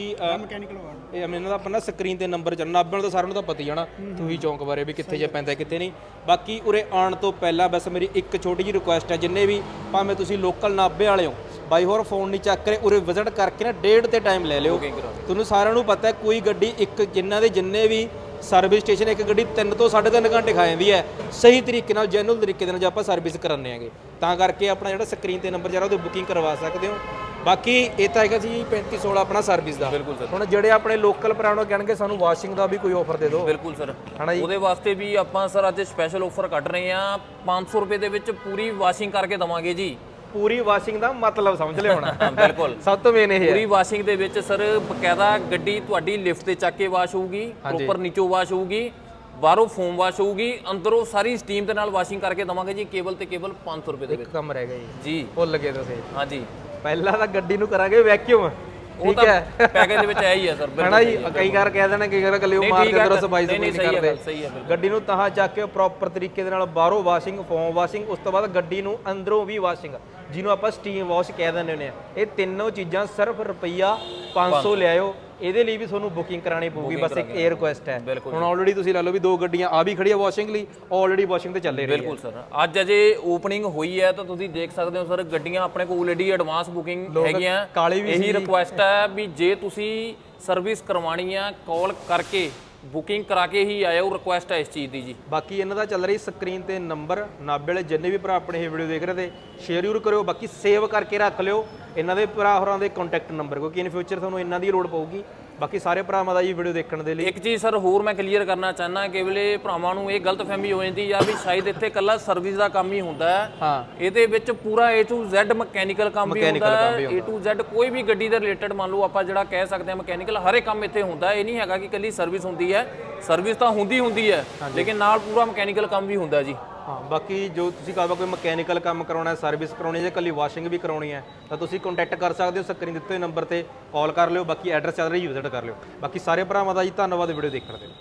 ਇਹ ਇਹਨਾਂ ਦਾ ਆਪਣਾ ਸਕਰੀਨ ਤੇ ਨੰਬਰ ਚੱਲਣਾ ਨਾਭੇ ਤਾਂ ਸਾਰਿਆਂ ਨੂੰ ਤਾਂ ਪਤਾ ਹੀ ਜਾਣਾ ਤੁਸੀਂ ਚੌਂਕ ਬਾਰੇ ਵੀ ਕਿੱਥੇ ਜੇ ਪੈਂਦਾ ਕਿੱਥੇ ਨਹੀਂ। ਬਾਕੀ ਉਰੇ ਆਉਣ ਤੋਂ ਪਹਿਲਾਂ ਬਸ ਮੇਰੀ ਇੱਕ ਛੋਟੀ ਜਿਹੀ ਰਿਕੁਐਸਟ ਹੈ ਜਿੰਨੇ ਵੀ ਭਾਵੇਂ ਤੁਸੀਂ ਲੋਕਲ ਨਾਭੇ ਵਾਲੇ ਹੋ ਬਾਈ ਹੋਰ ਫੋਨ ਨਹੀਂ ਚੱਕ ਰਹੇ ਉਰੇ ਵਿਜ਼ਿਟ ਕਰਕੇ ਨਾ ਡੇਢ ਤੇ ਟਾਈਮ ਲੈ ਲਿਓ। ਤੁਹਾਨੂੰ ਸਾਰਿਆਂ ਨੂੰ ਪਤਾ ਹੈ ਕੋਈ ਗੱਡੀ ਇੱਕ ਜਿਨ੍ਹਾਂ ਦੇ ਜਿੰਨੇ ਵੀ ਸਰਵਿਸ ਸਟੇਸ਼ਨ ਇੱਕ ਗੱਡੀ 3 ਤੋਂ 3.5 ਘੰਟੇ ਖਾ ਜਾਂਦੀ ਹੈ। ਸਹੀ ਤਰੀਕੇ ਨਾਲ ਜੈਨੂਅਲ ਤਰੀਕੇ ਦੇ ਨਾਲ ਜੇ ਆਪਾਂ ਸਰਵਿਸ ਕਰਾਉਂਦੇ ਆਂਗੇ ਤਾਂ ਕਰਕੇ ਆਪਣਾ ਜਿਹੜਾ ਸਕਰੀਨ ਤੇ ਨੰਬਰ ਜਿਹੜਾ ਉਹਦੇ ਬੁਕਿੰਗ ਕਰਵਾ ਸਕਦੇ ਹੋ। ਬਾਕੀ ਇਹ ਤਾਂ ਹੈਗਾ ਜੀ 3516 ਆਪਣਾ ਸਰਵਿਸ ਦਾ। ਬਿਲਕੁਲ ਸਰ। ਹੁਣ ਜਿਹੜੇ ਆਪਣੇ ਲੋਕਲ ਪੁਰਾਣੋ ਕਹਿਣਗੇ ਸਾਨੂੰ ਵਾਸ਼ਿੰਗ ਦਾ ਵੀ ਕੋਈ ਆਫਰ ਦੇ ਦਿਓ। ਬਿਲਕੁਲ ਸਰ। ਹਨਾ ਜੀ? ਉਹਦੇ ਵਾਸਤੇ ਵੀ ਆਪਾਂ ਸਰ ਅੱਜ ਸਪੈਸ਼ਲ ਆਫਰ ਕੱਢ ਰਹੇ ਆ 500 ਰੁਪਏ ਦੇ ਵਿੱਚ ਪੂਰੀ ਵਾਸ਼ਿੰਗ ਕਰਕੇ ਦਵਾਂਗੇ ਜੀ। ਪੂਰੀ ਵਾਸ਼ਿੰਗ ਦਾ ਮਤਲਬ ਸਮਝ ਲਿਓ ਹੁਣ। ਬਿਲਕੁਲ। ਸਭ ਤੋਂ ਮੇਨ ਇਹ ਹੈ। ਪੂਰੀ ਵਾਸ਼ਿੰਗ ਦੇ ਵਿੱਚ ਸਰ ਬਕਾਇਦਾ ਗੱਡੀ ਤੁਹਾਡੀ ਲਿਫਟ ਤੇ ਚੱਕ ਕੇ ਵਾਸ਼ ਹੋਊਗੀ ਪ੍ਰੋਪਰ ਨੀਚੋਂ ਵਾਸ਼ ਹੋਊਗੀ ਬਾਹਰੋਂ ਫੋਮ ਵਾਸ਼ ਹੋਊਗੀ ਅੰਦਰੋਂ ਸਾਰੀ ਸਟੀਮ ਦੇ ਨਾਲ ਵਾਸ਼ਿੰਗ ਕਰਕੇ ਦਵਾਂਗੇ ਜੀ ਕੇਵਲ ਤੇ ਕੇਵਲ 500 ਰੁਪਏ ਦੇ ਵਿੱਚ। ਇੱਕ ਕੰਮ ਰਹਿ ਗਿਆ ਜੀ। ਜੀ। ਭੁੱਲ ਗਏ ਤੁਸੀਂ। ਹਾਂਜੀ। ਪਹਿਲਾਂ ਤਾਂ ਗੱਡੀ ਨੂੰ ਕਰਾਂਗੇ ਵੈਕਿਊਮ ਉਹ ਠੀਕ ਤਾਂ ਹੈ। ਪੈਕੇਜ ਦੇ ਵਿੱਚ ਹੈ ਹੀ ਹੈ ਸਰ ਹਨਾ ਜੀ ਕਈ ਵਾਰ ਕਹਿ ਦੇਣਾ ਵਾਰ ਕੱਲੇ ਉਹ ਮਾਰ ਠੀਕ ਕੇ ਹੈ। ਸਫ਼ਾਈ ਨਹੀਂ, ਸੁਫਾਈ ਨਹੀਂ, ਨਹੀਂ ਸਹੀ ਹੈ ਕਰਦੇ। ਗੱਲ, ਸਹੀ ਹੈ ਬਿਲਕੁਲ। ਗੱਡੀ ਨੂੰ ਤਾਂ ਚੱਕ ਕੇ ਪ੍ਰੋਪਰ ਤਰੀਕੇ ਦੇ ਨਾਲ ਬਾਹਰੋਂ ਵਾਸ਼ਿੰਗ ਫੋਮ ਵਾਸ਼ਿੰਗ ਉਸ ਤੋਂ ਬਾਅਦ ਗੱਡੀ ਨੂੰ ਅੰਦਰੋਂ ਵੀ ਵਾਸ਼ਿੰਗ ਜਿਹਨੂੰ ਆਪਾਂ ਸਟੀਮ ਵਾਸ਼ ਕਹਿ ਦਿੰਦੇ ਹੁੰਦੇ ਆ ਇਹ ਤਿੰਨੋਂ ਚੀਜ਼ਾਂ ਸਿਰਫ ਰੁਪਈਆ 500 ਲਿਆਇਓ। ਇਹਦੇ ਲਈ ਵੀ ਤੁਹਾਨੂੰ ਬੁਕਿੰਗ ਕਰਾਣੀ ਪਊਗੀ ਬਸ ਇੱਕ 에ਅਰ ਰਿਕੁਐਸਟ ਹੈ। ਹੁਣ ਆਲਰੇਡੀ ਤੁਸੀਂ ਲੈ ਲਓ ਵੀ ਦੋ ਗੱਡੀਆਂ ਆ ਵੀ ਖੜੀ ਆ ਵਾਸ਼ਿੰਗ ਲਈ ਆਲਰੇਡੀ ਵਾਸ਼ਿੰਗ ਤੇ ਚੱਲੇ ਰਹੀ ਬਿਲਕੁਲ ਸਰ। ਅੱਜ ਅਜੇ ਓਪਨਿੰਗ ਹੋਈ ਹੈ ਤਾਂ ਤੁਸੀਂ ਦੇਖ ਸਕਦੇ ਹੋ ਸਰ ਗੱਡੀਆਂ ਆਪਣੇ ਕੋਲ ਆਲਰੇਡੀ ਐਡਵਾਂਸ ਬੁਕਿੰਗ ਹੈਗੀਆਂ। ਇਹੀ ਰਿਕੁਐਸਟ ਹੈ ਵੀ ਜੇ ਤੁਸੀਂ ਸਰਵਿਸ ਕਰਵਾਣੀ ਆ ਕਾਲ ਕਰਕੇ ਬੁਕਿੰਗ ਕਰਾ ਕੇ ਹੀ ਆਇਆ ਉਹ ਰਿਕੁਐਸਟ ਹੈ ਇਸ ਚੀਜ਼ ਦੀ ਜੀ। ਬਾਕੀ ਇਹਨਾਂ ਦਾ ਚੱਲ ਰਹੀ ਸਕਰੀਨ ਤੇ ਨੰਬਰ ਨਾਬੇ ਵਾਲੇ ਜਿੰਨੇ ਵੀ ਭਰਾ ਆਪਣੇ ਇਹ ਵੀਡੀਓ ਦੇਖ ਰਹੇ ਤੇ ਸ਼ੇਅਰ ਜ਼ਰੂਰ ਕਰਿਓ, ਬਾਕੀ ਸੇਵ ਕਰਕੇ ਰੱਖ ਲਿਓ। ਇਹਨਾਂ ਦੇ ਭਰਾ ਹੋਰਾਂ ਦੇ ਕੰਟੈਕਟ ਨੰਬਰ ਕਿਉਂਕਿ ਇਨ ਫਿਊਚਰ ਤੁਹਾਨੂੰ ਇਹਨਾਂ ਦੀ ਲੋੜ ਪਊਗੀ। ਬਾਕੀ ਸਾਰੇ ਭਰਾਵਾਂ ਦਾ ਇਹ ਵੀਡੀਓ ਦੇਖਣ ਦੇ ਲਈ। ਇੱਕ ਚੀਜ਼ ਸਰ ਹੋਰ ਮੈਂ ਕਲੀਅਰ ਕਰਨਾ ਚਾਹਨਾ ਕਿ ਵੇਲੇ ਭਰਾਵਾਂ ਨੂੰ ਇਹ ਗਲਤਫਹਿਮੀ ਹੋ ਜਾਂਦੀ ਆ ਵੀ ਸ਼ਾਇਦ ਇੱਥੇ ਕੱਲਾ ਸਰਵਿਸ ਦਾ ਕੰਮ ਹੀ ਹੁੰਦਾ ਹੈ। ਹਾਂ। ਇਹਦੇ ਵਿੱਚ ਪੂਰਾ A to Z ਮਕੈਨੀਕਲ ਕੰਮ ਵੀ ਹੁੰਦਾ ਹੈ। A to Z ਕੋਈ ਵੀ ਗੱਡੀ ਦੇ ਰਿਲੇਟਡ ਮੰਨ ਲਓ ਆਪਾਂ ਜਿਹੜਾ ਕਹਿ ਸਕਦੇ ਹਾਂ ਮਕੈਨੀਕਲ ਹਰ ਇੱਕ ਕੰਮ ਇੱਥੇ ਹੁੰਦਾ। ਇਹ ਨਹੀਂ ਹੈਗਾ ਕਿ ਕੱਲੀ ਸਰਵਿਸ ਹੁੰਦੀ ਹੈ। ਸਰਵਿਸ ਤਾਂ ਹੁੰਦੀ ਹੁੰਦੀ ਹੈ ਲੇਕਿਨ ਨਾਲ ਪੂਰਾ ਮਕੈਨੀਕਲ ਕੰਮ ਵੀ ਹੁੰਦਾ ਜੀ। ਹਾਂ, ਬਾਕੀ ਜੋ ਤੁਸੀਂ ਕਹੋ ਕੋਈ ਮਕੈਨੀਕਲ ਕੰਮ ਕਰਾਉਣਾ ਹੈ ਸਰਵਿਸ ਕਰਾਉਣੀ ਹੈ ਜਾਂ ਕੱਲੀ ਵਾਸ਼ਿੰਗ ਵੀ ਕਰਾਉਣੀ ਹੈ, ਤਾਂ ਤੁਸੀਂ ਕੰਟੈਕਟ ਕਰ ਸਕਦੇ ਹੋ ਸਕਰੀਨ ਦਿੱਤੇ ਨੰਬਰ ਤੇ ਕਾਲ ਕਰ ਲਿਓ, ਬਾਕੀ ਐਡਰੈਸ ਚੱਲ ਰਹੀ ਵਿਜ਼ਿਟ ਕਰ ਲਿਓ। ਬਾਕੀ ਸਾਰੇ ਭਰਾਵਾਂ ਦਾ ਜੀ ਧੰਨਵਾਦ ਵੀਡੀਓ ਦੇਖਣ ਦੇ ਲਈ।